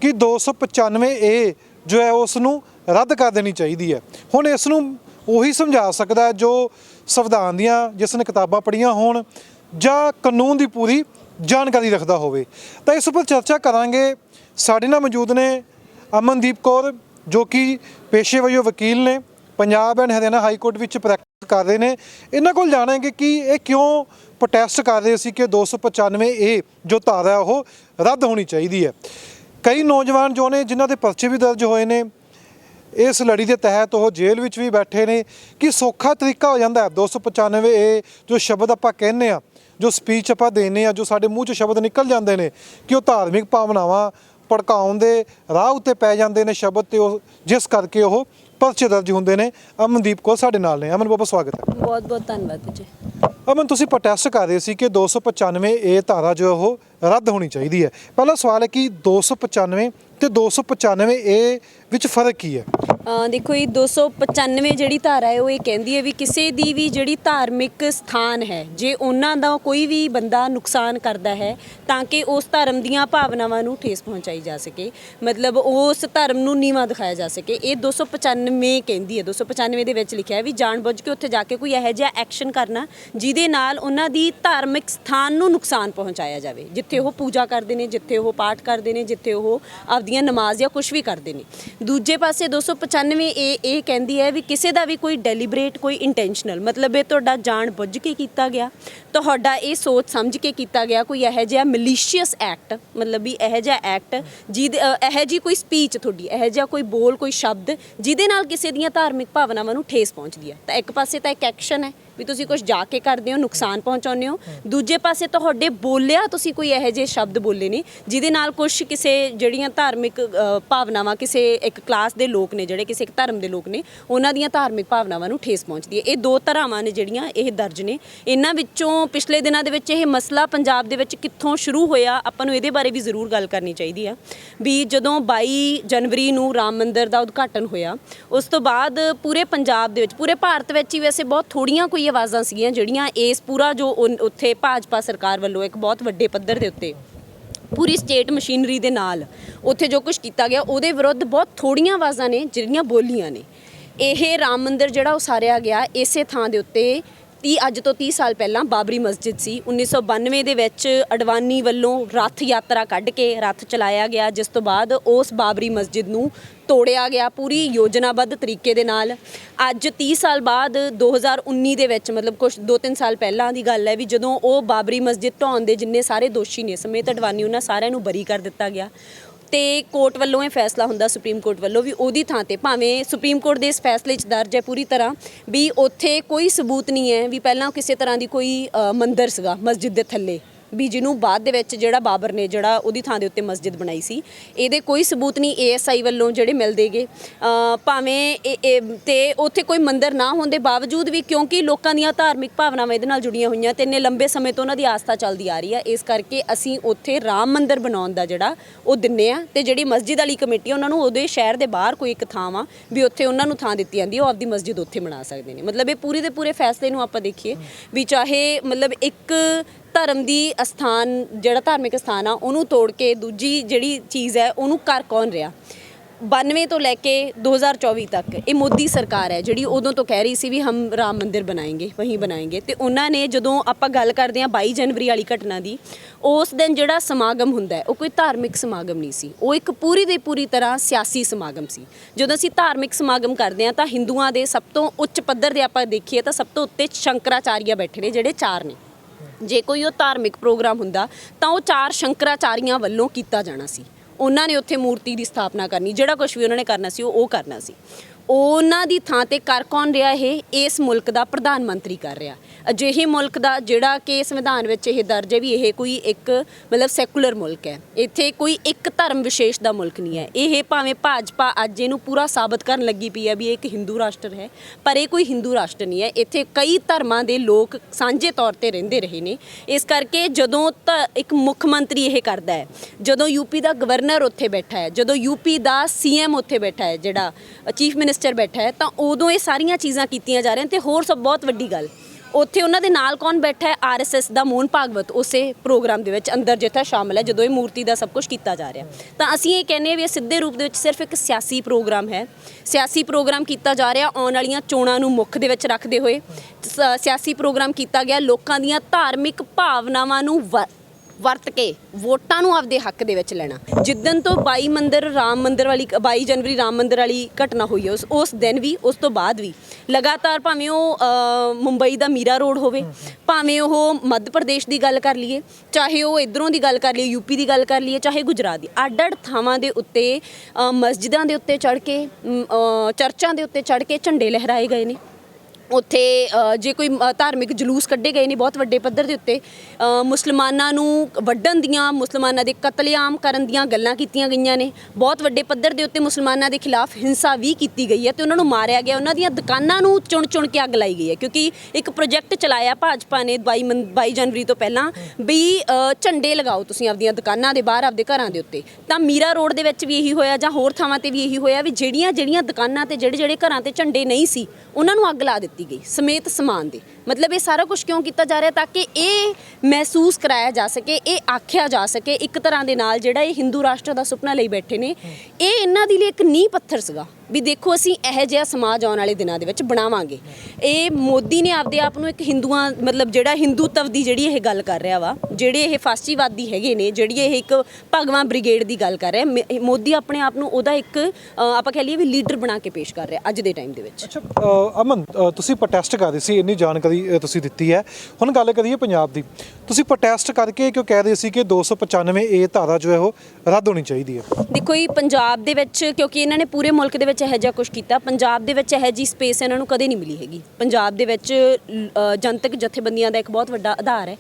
ਕਿ 295 ਏ ਜੋ ਹੈ ਉਸ ਨੂੰ ਰੱਦ ਕਰ ਦੇਣੀ ਚਾਹੀਦੀ ਹੈ। ਹੁਣ ਇਸ ਨੂੰ ਉਹੀ ਸਮਝਾ ਸਕਦਾ ਜੋ ਸੰਵਿਧਾਨ ਦੀਆਂ ਜਿਸ ਨੇ ਕਿਤਾਬਾਂ ਪੜ੍ਹੀਆਂ ਹੋਣ ਜਾਂ ਕਾਨੂੰਨ ਦੀ ਪੂਰੀ ਜਾਣਕਾਰੀ ਰੱਖਦਾ ਹੋਵੇ। ਤਾਂ ਇਸ ਉੱਪਰ ਚਰਚਾ ਕਰਾਂਗੇ। ਸਾਡੇ ਨਾਲ ਮੌਜੂਦ ਨੇ ਅਮਨਦੀਪ ਕੌਰ ਜੋ ਕਿ ਪੇਸ਼ੇ ਵਜੋਂ ਵਕੀਲ ਨੇ। Punjab and Haryana high court ਵਿੱਚ ਪ੍ਰੈਕਟਿਸ ਕਰ ਰਹੇ ਨੇ। ਇਹਨਾਂ ਕੋਲ ਜਾਣਾਂਗੇ ਕਿ ਇਹ ਕਿਉਂ ਪ੍ਰੋਟੈਸਟ ਕਰ ਰਹੇ ਸੀ ਕਿ 295 ਏ ਜੋ ਧਾਰਾ ਉਹ ਰੱਦ ਹੋਣੀ ਚਾਹੀਦੀ ਹੈ। ਕਈ ਨੌਜਵਾਨ ਜੋ ਨੇ ਜਿਨ੍ਹਾਂ ਦੇ ਪਰਚੇ ਵੀ ਦਰਜ ਹੋਏ ਨੇ, ਇਸ ਲੜੀ ਦੇ ਤਹਿਤ ਉਹ ਜੇਲ੍ਹ ਵਿੱਚ ਵੀ ਬੈਠੇ ਨੇ। ਕਿ ਸੌਖਾ ਤਰੀਕਾ ਹੋ ਜਾਂਦਾ ਹੈ 295 ਏ ਜੋ ਸ਼ਬਦ ਆਪਾਂ ਕਹਿੰਦੇ ਆ ਜੋ ਸਪੀਚ ਆਪਾਂ ਦੇਨੇ ਆ ਜੋ ਸਾਡੇ ਮੂੰਹ 'ਚ ਸ਼ਬਦ ਨਿਕਲ ਜਾਂਦੇ ਨੇ, ਕਿ ਉਹ ਧਾਰਮਿਕ ਭਾਵਨਾਵਾਂ ਭੜਕਾਉਣ ਦੇ ਰਾਹ ਉੱਤੇ ਪੈ ਜਾਂਦੇ ਨੇ ਸ਼ਬਦ ਤੇ ਉਹ ਜਿਸ ਕਰਕੇ ਉਹ ਪਰਚੇ ਦਰਜ ਹੁੰਦੇ ਨੇ। ਅਮਨਦੀਪ ਕੌਰ ਸਾਡੇ ਨਾਲ ਨੇ। ਅਮਨ ਬਾਬਾ, ਸਵਾਗਤ ਹੈ। ਬਹੁਤ ਬਹੁਤ ਧੰਨਵਾਦ ਜੀ। ਅਮਨ, ਤੁਸੀਂ ਪ੍ਰੋਟੈਸਟ ਕਰ ਰਹੇ ਸੀ ਕਿ 295 ਏ ਧਾਰਾ ਜੋ ਹੈ ਉਹ ਰੱਦ ਹੋਣੀ ਚਾਹੀਦੀ ਹੈ। ਪਹਿਲਾ ਸਵਾਲ ਹੈ ਕਿ 295 ਤੇ 295 ਏ ਵਿੱਚ ਫ਼ਰਕ ਕੀ ਹੈ? ਦੇਖੋ ਇਹ 295 ਜਿਹੜੀ ਧਾਰਾ ਹੈ, ਉਹ ਇਹ ਕਹਿੰਦੀ ਹੈ ਵੀ ਕਿਸੇ ਦੀ ਵੀ ਜਿਹੜੀ ਧਾਰਮਿਕ ਸਥਾਨ ਹੈ, ਜੇ ਉਹਨਾਂ ਦਾ ਕੋਈ ਵੀ ਬੰਦਾ ਨੁਕਸਾਨ ਕਰਦਾ ਹੈ, ਤਾਂ ਕਿ ਉਸ ਧਰਮ ਦੀਆਂ ਭਾਵਨਾਵਾਂ ਨੂੰ ਠੇਸ ਪਹੁੰਚਾਈ ਜਾ ਸਕੇ। ਮਤਲਬ ਉਸ ਧਰਮ ਨੂੰ ਨੀਵਾਂ ਦਿਖਾਇਆ ਜਾ ਸਕੇ। ਇਹ 295 ਕਹਿੰਦੀ ਹੈ। 295 ਦੇ ਵਿੱਚ ਲਿਖਿਆ ਹੈ ਵੀ ਜਾਣਬੁੱਝ ਕੇ ਉੱਥੇ ਜਾ ਕੇ ਕੋਈ ਇਹੋ ਜਿਹਾ ਐਕਸ਼ਨ ਕਰਨਾ, ਜਿਹਦੇ ਨਾਲ ਉਹਨਾਂ ਦੀ ਧਾਰਮਿਕ ਸਥਾਨ ਨੂੰ ਨੁਕਸਾਨ ਪਹੁੰਚਾਇਆ ਜਾਵੇ। ਜਿੱਥੇ ਉਹ ਪੂਜਾ ਕਰਦੇ ਨੇ, ਜਿੱਥੇ ਉਹ ਪਾਠ ਕਰਦੇ ਨੇ, ਜਿੱਥੇ ਉਹ ਆਪਦੀਆਂ ਨਮਾਜ਼ ਜਾਂ ਕੁਝ ਵੀ ਕਰਦੇ ਨੇ। ਦੂਜੇ ਪਾਸੇ 295 ਇਹ ਇਹ ਕਹਿੰਦੀ ਹੈ ਵੀ ਕਿਸੇ ਦਾ ਵੀ ਕੋਈ ਡੈਲੀਬਰੇਟ ਕੋਈ ਇੰਟੈਂਸ਼ਨਲ ਮਤਲਬ ਇਹ ਤੁਹਾਡਾ ਜਾਣ ਬੁੱਝ ਕੇ ਕੀਤਾ ਗਿਆ, ਤੁਹਾਡਾ ਇਹ ਸੋਚ ਸਮਝ ਕੇ ਕੀਤਾ ਗਿਆ, ਕੋਈ ਇਹੋ ਜਿਹਾ ਮਲੀਸ਼ੀਅਸ ਐਕਟ ਮਤਲਬ ਵੀ ਇਹੋ ਜਿਹਾ ਐਕਟ ਜਿਹਦੇ ਇਹੋ ਜੀ ਕੋਈ ਸਪੀਚ ਤੁਹਾਡੀ, ਇਹੋ ਜਿਹਾ ਕੋਈ ਬੋਲ, ਕੋਈ ਸ਼ਬਦ ਜਿਹਦੇ ਨਾਲ ਕਿਸੇ ਦੀਆਂ ਧਾਰਮਿਕ ਭਾਵਨਾਵਾਂ ਨੂੰ ਠੇਸ ਪਹੁੰਚਦੀ ਹੈ। ਤਾਂ ਇੱਕ ਪਾਸੇ ਤਾਂ ਇੱਕ ਐਕਸ਼ਨ ਹੈ। ਵੀ ਤੁਸੀਂ ਕੁਝ ਜਾ ਕੇ ਕਰਦੇ ਹੋ, ਨੁਕਸਾਨ ਪਹੁੰਚਾਉਂਦੇ ਹੋ। ਦੂਜੇ ਪਾਸੇ ਤੁਹਾਡੇ ਬੋਲਿਆ ਤੁਸੀਂ ਕੋਈ ਇਹੋ ਜਿਹੇ ਸ਼ਬਦ ਬੋਲੇ ਨੇ ਜਿਹਦੇ ਨਾਲ ਕੁਝ ਕਿਸੇ ਜਿਹੜੀਆਂ ਧਾਰਮਿਕ ਭਾਵਨਾਵਾਂ ਕਿਸੇ ਇੱਕ ਕਲਾਸ ਦੇ ਲੋਕ ਨੇ, ਜਿਹੜੇ ਕਿਸੇ ਇੱਕ ਧਰਮ ਦੇ ਲੋਕ ਨੇ, ਉਹਨਾਂ ਦੀਆਂ ਧਾਰਮਿਕ ਭਾਵਨਾਵਾਂ ਨੂੰ ਠੇਸ ਪਹੁੰਚਦੀ ਹੈ। ਇਹ ਦੋ ਧਰਾਵਾਂ ਨੇ ਜਿਹੜੀਆਂ ਇਹ ਦਰਜ ਨੇ। ਇਹਨਾਂ ਵਿੱਚੋਂ ਪਿਛਲੇ ਦਿਨਾਂ ਦੇ ਵਿੱਚ ਇਹ ਮਸਲਾ ਪੰਜਾਬ ਦੇ ਵਿੱਚ ਕਿੱਥੋਂ ਸ਼ੁਰੂ ਹੋਇਆ, ਆਪਾਂ ਨੂੰ ਇਹਦੇ ਬਾਰੇ ਵੀ ਜ਼ਰੂਰ ਗੱਲ ਕਰਨੀ ਚਾਹੀਦੀ ਆ ਵੀ ਜਦੋਂ 22 ਜਨਵਰੀ ਨੂੰ ਰਾਮ ਮੰਦਿਰ ਦਾ ਉਦਘਾਟਨ ਹੋਇਆ, ਉਸ ਤੋਂ ਬਾਅਦ ਪੂਰੇ ਪੰਜਾਬ ਦੇ ਵਿੱਚ, ਪੂਰੇ ਭਾਰਤ ਵਿੱਚ ਹੀ ਵੈਸੇ ਬਹੁਤ ਥੋੜੀਆਂ ਕੋਈ ਆਵਾਜ਼ਾਂ ਸੀਗੀਆਂ ਜਿਹੜੀਆਂ ਇਸ ਪੂਰਾ ਜੋ ਉੱਥੇ ਭਾਜਪਾ ਸਰਕਾਰ ਵੱਲੋਂ ਇੱਕ ਬਹੁਤ ਵੱਡੇ ਪੱਧਰ ਦੇ ਉੱਤੇ ਪੂਰੀ ਸਟੇਟ ਮਸ਼ੀਨਰੀ ਦੇ ਨਾਲ ਉੱਥੇ ਜੋ ਕੁਝ ਕੀਤਾ ਗਿਆ, ਉਹਦੇ ਵਿਰੁੱਧ ਬਹੁਤ ਥੋੜੀਆਂ ਆਵਾਜ਼ਾਂ ਨੇ ਜਿਹੜੀਆਂ ਬੋਲੀਆਂ ਨੇ। ਇਹ ਰਾਮ ਮੰਦਿਰ ਜਿਹੜਾ ਉਸਾਰਿਆ ਗਿਆ, ਇਸੇ ਥਾਂ ਦੇ ਉੱਤੇ 30 ਅੱਜ ਤੋਂ 30 ਸਾਲ ਪਹਿਲਾਂ ਬਾਬਰੀ ਮਸਜਿਦ ਸੀ। 1992 ਦੇ ਵਿੱਚ ਅਡਵਾਨੀ ਵੱਲੋਂ ਰੱਥ ਯਾਤਰਾ ਕੱਢ ਕੇ ਰੱਥ ਚਲਾਇਆ ਗਿਆ, ਜਿਸ ਤੋਂ ਬਾਅਦ ਉਸ ਬਾਬਰੀ ਮਸਜਿਦ ਨੂੰ ਤੋੜਿਆ ਗਿਆ ਪੂਰੀ ਯੋਜਨਾਬੱਧ ਤਰੀਕੇ ਦੇ ਨਾਲ। ਅੱਜ 30 ਸਾਲ ਬਾਅਦ 2019 ਦੇ ਵਿੱਚ, ਮਤਲਬ ਕੁਝ 2-3 ਸਾਲ ਪਹਿਲਾਂ ਦੀ ਗੱਲ ਹੈ ਵੀ ਜਦੋਂ ਉਹ ਬਾਬਰੀ ਮਸਜਿਦ ਢਾਉਣ ਦੇ ਜਿੰਨੇ ਸਾਰੇ ਦੋਸ਼ੀ ਨੇ, ਸਮੇਤ ਅਡਵਾਨੀ, ਉਹਨਾਂ ਸਾਰਿਆਂ ਨੂੰ ਬਰੀ ਕਰ ਦਿੱਤਾ ਗਿਆ। ਤੇ ਕੋਰਟ ਵੱਲੋਂ ਇਹ ਫੈਸਲਾ ਹੁੰਦਾ, ਸੁਪਰੀਮ ਕੋਰਟ ਵੱਲੋਂ ਵੀ ਉਹਦੀ ਥਾਂ ਤੇ, ਭਾਵੇਂ ਸੁਪਰੀਮ ਕੋਰਟ ਦੇ ਇਸ ਫੈਸਲੇ 'ਚ ਦਰਜ ਹੈ ਪੂਰੀ ਤਰ੍ਹਾਂ ਵੀ ਉੱਥੇ ਕੋਈ ਸਬੂਤ ਨਹੀਂ ਹੈ ਵੀ ਪਹਿਲਾਂ ਕਿਸੇ ਤਰ੍ਹਾਂ ਦੀ ਕੋਈ ਮੰਦਰ ਸੀਗਾ, ਮਸਜਿਦ ਦੇ ਥੱਲੇ। ਵੀ ਜਿਹਨੂੰ ਬਾਅਦ ਦੇ ਵਿੱਚ ਜਿਹੜਾ ਬਾਬਰ ਨੇ ਜਿਹੜਾ ਉਹਦੀ ਥਾਂ ਦੇ ਉੱਤੇ ਮਸਜਿਦ ਬਣਾਈ ਸੀ। ਇਹਦੇ ਕੋਈ ਸਬੂਤ ਨਹੀਂ ਏਐਸਆਈ ਵੱਲੋਂ ਜਿਹੜੇ ਮਿਲਦੇਗੇ ਭਾਵੇਂ ਇਹ- ਇਹ ਤੇ ਉੱਥੇ ਕੋਈ ਮੰਦਰ ਨਾ ਹੋਣ ਦੇ ਬਾਵਜੂਦ ਵੀ ਕਿਉਂਕਿ ਲੋਕਾਂ ਦੀਆਂ ਧਾਰਮਿਕ ਭਾਵਨਾਵਾਂ ਇਹਦੇ ਨਾਲ ਜੁੜੀਆਂ ਹੋਈਆਂ ਤੇ ਇੰਨੇ ਲੰਬੇ ਸਮੇਂ ਤੋਂ ਉਹਨਾਂ ਦੀ ਆਸਥਾ ਚੱਲਦੀ ਆ ਰਹੀ ਆ। ਇਸ ਕਰਕੇ ਅਸੀਂ ਉੱਥੇ ਰਾਮ ਮੰਦਰ ਬਣਾਉਣ ਦਾ ਜਿਹੜਾ ਉਹ ਦਿੰਨੇ ਆ ਤੇ ਜਿਹੜੀ ਮਸਜਿਦ ਵਾਲੀ ਕਮੇਟੀ ਆ, ਉਹਨਾਂ ਨੂੰ ਉਹਦੇ ਸ਼ਹਿਰ ਦੇ ਬਾਹਰ ਕੋਈ ਇੱਕ ਥਾਂ ਵਾ ਵੀ ਉੱਥੇ ਉਹਨਾਂ ਨੂੰ ਥਾਂ ਦਿੱਤੀ ਜਾਂਦੀ ਉਹ ਆਪਦੀ ਮਸਜਿਦ ਉੱਥੇ ਬਣਾ ਸਕਦੇ ਨੇ। ਮਤਲਬ ਇਹ ਪੂਰੇ ਦੇ ਪੂਰੇ ਫੈਸਲੇ ਨੂੰ ਆਪਾਂ ਦੇਖੀਏ ਵੀ ਚਾਹੇ ਮਤਲਬ ਇੱਕ ਧਰਮ ਦੀ ਅਸਥਾਨ, ਜਿਹੜਾ ਧਾਰਮਿਕ ਸਥਾਨ ਆ, ਉਹਨੂੰ ਤੋੜ ਕੇ ਦੂਜੀ ਜਿਹੜੀ ਚੀਜ਼ ਹੈ, ਉਹਨੂੰ ਕਰ ਕੌਣ ਰਿਹਾ? 92 ਤੋਂ ਲੈ ਕੇ 2024 ਤੱਕ ਇਹ ਮੋਦੀ ਸਰਕਾਰ ਹੈ, ਜਿਹੜੀ ਉਦੋਂ ਤੋਂ ਕਹਿ ਰਹੀ ਸੀ ਵੀ ਹਮ ਰਾਮ ਮੰਦਿਰ ਬਣਾਏਂਗੇ, ਵਹੀਂ ਬਣਾਏਂਗੇ। ਤੇ ਉਹਨਾਂ ਨੇ ਜਦੋਂ ਆਪਾਂ ਗੱਲ ਕਰਦੇ ਹਾਂ 22 ਜਨਵਰੀ ਵਾਲੀ ਘਟਨਾ ਦੀ, ਉਸ ਦਿਨ ਜਿਹੜਾ ਸਮਾਗਮ ਹੁੰਦਾ ਉਹ ਕੋਈ ਧਾਰਮਿਕ ਸਮਾਗਮ ਨਹੀਂ ਸੀ। ਉਹ ਇੱਕ ਪੂਰੀ ਦੀ ਪੂਰੀ ਤਰ੍ਹਾਂ ਸਿਆਸੀ ਸਮਾਗਮ ਸੀ। ਜਦੋਂ ਅਸੀਂ ਧਾਰਮਿਕ ਸਮਾਗਮ ਕਰਦੇ ਹਾਂ, ਤਾਂ ਹਿੰਦੂਆਂ ਦੇ ਸਭ ਤੋਂ ਉੱਚ ਪੱਧਰ ਦੇ ਆਪਾਂ ਦੇਖੀਏ, ਤਾਂ ਸਭ ਤੋਂ ਉੱਤੇ ਸ਼ੰਕਰਾਚਾਰੀਆ ਬੈਠੇ ਨੇ, ਜਿਹੜੇ ਚਾਰ ਨੇ। ਜੇ ਕੋਈ ਉਹ ਧਾਰਮਿਕ ਪ੍ਰੋਗਰਾਮ ਹੁੰਦਾ, ਤਾਂ ਉਹ ਚਾਰ ਸ਼ੰਕਰਾਚਾਰੀਆਂ ਵੱਲੋਂ ਕੀਤਾ ਜਾਣਾ ਸੀ। ਉਹਨਾਂ ਨੇ ਉੱਥੇ ਮੂਰਤੀ ਦੀ ਸਥਾਪਨਾ ਕਰਨੀ, ਜਿਹੜਾ ਕੁਝ ਵੀ ਉਹਨਾਂ ਨੇ ਕਰਨਾ ਸੀ, ਉਹ ਉਹ ਕਰਨਾ ਸੀ। ਉਹਨਾਂ ਦੀ ਥਾਂ ਤੇ ਕਰ ਕੌਣ ਰਿਹਾ ਇਹ? ਇਸ ਮੁਲਕ ਦਾ ਪ੍ਰਧਾਨ ਮੰਤਰੀ ਕਰ ਰਿਹਾ। ਅਜਿਹੇ ਮੁਲਕ ਦਾ ਜਿਹੜਾ ਕਿ ਸੰਵਿਧਾਨ ਵਿੱਚ ਇਹ ਦਰਜ ਹੈ ਵੀ ਇਹ ਕੋਈ ਇੱਕ ਮਤਲਬ ਸੈਕੂਲਰ ਮੁਲਕ ਹੈ। ਇੱਥੇ ਕੋਈ ਇੱਕ ਧਰਮ ਵਿਸ਼ੇਸ਼ ਦਾ ਮੁਲਕ ਨਹੀਂ ਹੈ। ਇਹ ਭਾਵੇਂ ਭਾਜਪਾ ਅੱਜ ਇਹਨੂੰ ਪੂਰਾ ਸਾਬਤ ਕਰਨ ਲੱਗੀ ਪਈ ਹੈ ਵੀ ਇਹ ਇੱਕ ਹਿੰਦੂ ਰਾਸ਼ਟਰ ਹੈ, ਪਰ ਇਹ ਕੋਈ ਹਿੰਦੂ ਰਾਸ਼ਟਰ ਨਹੀਂ ਹੈ। ਇੱਥੇ ਕਈ ਧਰਮਾਂ ਦੇ ਲੋਕ ਸਾਂਝੇ ਤੌਰ ਤੇ ਰਹਿੰਦੇ ਰਹੇ ਨੇ। ਇਸ ਕਰਕੇ ਜਦੋਂ ਤਾਂ ਇੱਕ ਮੁੱਖ ਮੰਤਰੀ ਇਹ ਕਰਦਾ ਹੈ, ਜਦੋਂ ਯੂਪੀ ਦਾ ਗਵਰਨਰ ਉੱਥੇ ਬੈਠਾ ਹੈ, ਜਦੋਂ ਯੂਪੀ ਦਾ ਸੀਐਮ ਉੱਥੇ ਬੈਠਾ ਹੈ, ਜਿਹੜਾ ਚੀਫ ਮਿਨਿਸਟਰ ਬੈਠਾ ਹੈ, ਤਾਂ ਉਦੋਂ ਇਹ ਸਾਰੀਆਂ ਚੀਜ਼ਾਂ ਕੀਤੀਆਂ ਜਾ ਰਹੀਆਂ ਤੇ ਹੋਰ ਸਭ ਬਹੁਤ ਵੱਡੀ ਗੱਲ। ਉੱਥੇ ਉਹਨਾਂ ਦੇ ਨਾਲ ਕੌਣ ਬੈਠਾ ਹੈ? ਆਰਐਸਐਸ ਦਾ ਮੋਹਨ ਭਾਗਵਤ, ਉਸੇ ਪ੍ਰੋਗਰਾਮ ਦੇ ਵਿੱਚ ਅੰਦਰ ਜਿੱਥੇ ਸ਼ਾਮਲ ਹੈ, ਜਦੋਂ ਇਹ ਮੂਰਤੀ ਦਾ ਸਭ ਕੁਝ ਕੀਤਾ ਜਾ ਰਿਹਾ। ਤਾਂ ਅਸੀਂ ਇਹ ਕਹਿੰਦੇ ਵੀ ਇਹ ਸਿੱਧੇ ਰੂਪ ਦੇ ਵਿੱਚ ਸਿਰਫ ਇੱਕ ਸਿਆਸੀ ਪ੍ਰੋਗਰਾਮ ਹੈ। ਸਿਆਸੀ ਪ੍ਰੋਗਰਾਮ ਕੀਤਾ ਜਾ ਰਿਹਾ ਆਉਣ ਵਾਲੀਆਂ ਚੋਣਾਂ ਨੂੰ ਮੁੱਖ ਦੇ ਵਿੱਚ ਰੱਖਦੇ ਹੋਏ। ਸਿਆਸੀ ਪ੍ਰੋਗਰਾਮ ਕੀਤਾ ਗਿਆ। ਲੋਕਾਂ ਦੀਆਂ ਧਾਰਮਿਕ ਭਾਵਨਾਵਾਂ ਨੂੰ ਵ- ਵਰਤ ਕੇ ਵੋਟਾਂ ਨੂੰ ਆਪਦੇ ਹੱਕ ਦੇ ਵਿੱਚ ਲੈਣਾ। ਜਿੱਦਨ ਤੋਂ 22 ਮੰਦਿਰ, ਰਾਮ ਮੰਦਿਰ ਵਾਲੀ 22 ਜਨਵਰੀ ਰਾਮ ਮੰਦਿਰ ਵਾਲੀ ਘਟਨਾ ਹੋਈ ਹੈ, ਉਸ ਉਸ ਦਿਨ ਵੀ, ਉਸ ਤੋਂ ਬਾਅਦ ਵੀ। ਲਗਾਤਾਰ ਭਾਵੇਂ ਉਹ ਮੁੰਬਈ ਦਾ ਮੀਰਾ ਰੋਡ ਹੋਵੇ, ਭਾਵੇਂ ਉਹ ਮੱਧ ਪ੍ਰਦੇਸ਼ ਦੀ ਗੱਲ ਕਰ ਲਈਏ, ਚਾਹੇ ਉਹ ਇਧਰੋਂ ਦੀ ਗੱਲ ਕਰ ਲਈਏ ਯੂਪੀ ਦੀ ਗੱਲ ਕਰ ਲਈਏ, ਚਾਹੇ ਗੁਜਰਾਤ ਦੀ। ਅੱਡ ਅੱਡ ਥਾਵਾਂ ਦੇ ਉੱਤੇ ਮਸਜਿਦਾਂ ਦੇ ਉੱਤੇ ਚੜ ਕੇ ਚਰਚਾਂ ਦੇ ਉੱਤੇ ਚੜ ਕੇ ਝੰਡੇ ਲਹਿਰਾਏ ਗਏ ਨੇ। ਉੱਥੇ ਜੇ ਕੋਈ ਧਾਰਮਿਕ ਜਲੂਸ ਕੱਢੇ ਗਏ ਨੇ ਬਹੁਤ ਵੱਡੇ ਪੱਧਰ ਦੇ ਉੱਤੇ ਮੁਸਲਮਾਨਾਂ ਨੂੰ ਵੱਢਣ ਦੀਆਂ, ਮੁਸਲਮਾਨਾਂ ਦੇ ਕਤਲੇਆਮ ਕਰਨ ਦੀਆਂ ਗੱਲਾਂ ਕੀਤੀਆਂ ਗਈਆਂ ਨੇ। ਬਹੁਤ ਵੱਡੇ ਪੱਧਰ ਦੇ ਉੱਤੇ ਮੁਸਲਮਾਨਾਂ ਦੇ ਖਿਲਾਫ ਹਿੰਸਾ ਵੀ ਕੀਤੀ ਗਈ ਹੈ ਤੇ ਉਹਨਾਂ ਨੂੰ ਮਾਰਿਆ ਗਿਆ। ਉਹਨਾਂ ਦੀਆਂ ਦੁਕਾਨਾਂ ਨੂੰ ਚੁਣ ਚੁਣ ਕੇ ਅੱਗ ਲਾਈ ਗਈ ਹੈ ਕਿਉਂਕਿ ਇੱਕ ਪ੍ਰੋਜੈਕਟ ਚਲਾਇਆ ਭਾਜਪਾ ਨੇ 22 ਮੰ- 22 ਜਨਵਰੀ ਤੋਂ ਪਹਿਲਾਂ ਵੀ ਝੰਡੇ ਲਗਾਓ ਤੁਸੀਂ ਆਪਦੀਆਂ ਦੁਕਾਨਾਂ ਦੇ ਬਾਹਰ, ਆਪਦੇ ਘਰਾਂ ਦੇ ਉੱਤੇ। ਤਾਂ ਮੀਰਾ ਰੋਡ ਦੇ ਵਿੱਚ ਵੀ ਇਹੀ ਹੋਇਆ ਜਾਂ ਹੋਰ ਥਾਵਾਂ ਤੇ ਵੀ ਇਹੀ ਹੋਇਆ ਵੀ ਜਿਹੜੀਆਂ ਜਿਹੜੀਆਂ ਦੁਕਾਨਾਂ ਤੇ ਜਿਹੜੇ ਜਿਹੜੇ ਘਰਾਂ ਤੇ ਝੰਡੇ ਨਹੀਂ ਸੀ, ਉਹਨਾਂ ਨੂੰ ਅੱਗ ਲਾ ਦਿੱਤੀ। ਕੀਤੀ ਗਈ। ਸਮੇਤ ਸਮਾਨ ਦੇ। ਮਤਲਬ ਇਹ ਸਾਰਾ ਕੁਝ ਕਿਉਂ ਕੀਤਾ ਜਾ ਰਿਹਾ ਤਾਂ ਕਿ ਇਹ ਮਹਿਸੂਸ ਕਰਾਇਆ ਜਾ ਸਕੇ, ਇਹ ਆਖਿਆ ਜਾ ਸਕੇ ਇੱਕ ਤਰ੍ਹਾਂ ਦੇ ਨਾਲ ਜਿਹੜਾ ਇਹ ਹਿੰਦੂ ਰਾਸ਼ਟਰ ਦਾ ਸੁਪਨਾ ਲਈ ਬੈਠੇ ਨੇ। ਇਹ ਇਹਨਾਂ ਦੇ ਲਈ ਇੱਕ ਨੀਂਹ ਪੱਥਰ ਸੀਗਾ ਵੀ ਦੇਖੋ ਅਸੀਂ ਇਹੋ ਜਿਹਾ ਸਮਾਜ ਆਉਣ ਵਾਲੇ ਦਿਨਾਂ ਦੇ ਵਿੱਚ ਬਣਾਵਾਂਗੇ। ਇਹ ਮੋਦੀ ਨੇ ਆਪਦੇ ਆਪ ਨੂੰ ਇੱਕ ਹਿੰਦੂਆਂ ਮਤਲਬ ਜਿਹੜਾ ਹਿੰਦੂਤਵ ਦੀ ਜਿਹੜੀ ਇਹ ਗੱਲ ਕਰ ਰਿਹਾ ਵਾ, ਜਿਹੜੇ ਇਹ ਫਾਸੀਵਾਦੀ ਹੈਗੇ ਨੇ, ਜਿਹੜੀ ਇਹ ਇੱਕ ਭਗਵਾਂ ਬ੍ਰਿਗੇਡ ਦੀ ਗੱਲ ਕਰ ਰਿਹਾ, ਮੇ- ਮੋਦੀ ਆਪਣੇ ਆਪ ਨੂੰ ਉਹਦਾ ਇੱਕ ਆਪਾਂ ਕਹਿ ਲਈਏ ਵੀ ਲੀਡਰ ਬਣਾ ਕੇ ਪੇਸ਼ ਕਰ ਰਿਹਾ ਅੱਜ ਦੇ ਟਾਈਮ ਦੇ ਵਿੱਚ। ਅੱਛਾ ਅਮਨ ਤੁਸੀਂ ਪ੍ਰੋਟੈਸਟ ਕਰ ਸੀ, ਇੰਨੀ ਜਾਣਕਾਰੀ ਜਾਣਕਾਰੀ ਅ, ਤੁਸੀਂ ਦਿੱਤੀ ਹੈ। ਹੁਣ ਗੱਲ ਕਰੀਏ ਪੰਜਾਬ ਦੀ। ਤੁਸੀਂ ਪ੍ਰੋਟੈਸਟ ਕਰਕੇ ਕਿਉਂ ਕਹਿ ਰਹੇ ਸੀ ਕਿ 295 ਏ ਧਾਰਾ ਜੋ ਹੈ ਉਹ ਰੱਦ ਹੋਣੀ ਚਾਹੀਦੀ ਹੈ? ਦੇਖੋ ਜੀ ਪੰਜਾਬ ਦੇ ਵਿੱਚ ਕਿਉਂਕਿ ਇਹਨਾਂ ਨੇ ਪੂਰੇ ਮੁਲਕ ਦੇ ਵਿੱਚ ਇਹੋ ਜਿਹਾ ਕੁਝ ਕੀਤਾ। ਪੰਜਾਬ ਦੇ ਵਿੱਚ ਇਹੋ ਜੀ ਸਪੇਸ ਇਹਨਾਂ ਨੂੰ ਕਦੇ ਨਹੀਂ ਮਿਲੀ ਹੈਗੀ। ਪੰਜਾਬ ਦੇ ਵਿੱਚ ਜਨਤਕ ਜਥੇਬੰਦੀਆਂ ਦਾ ਇੱਕ ਬਹੁਤ ਵੱਡਾ ਆਧਾਰ ਹੈ।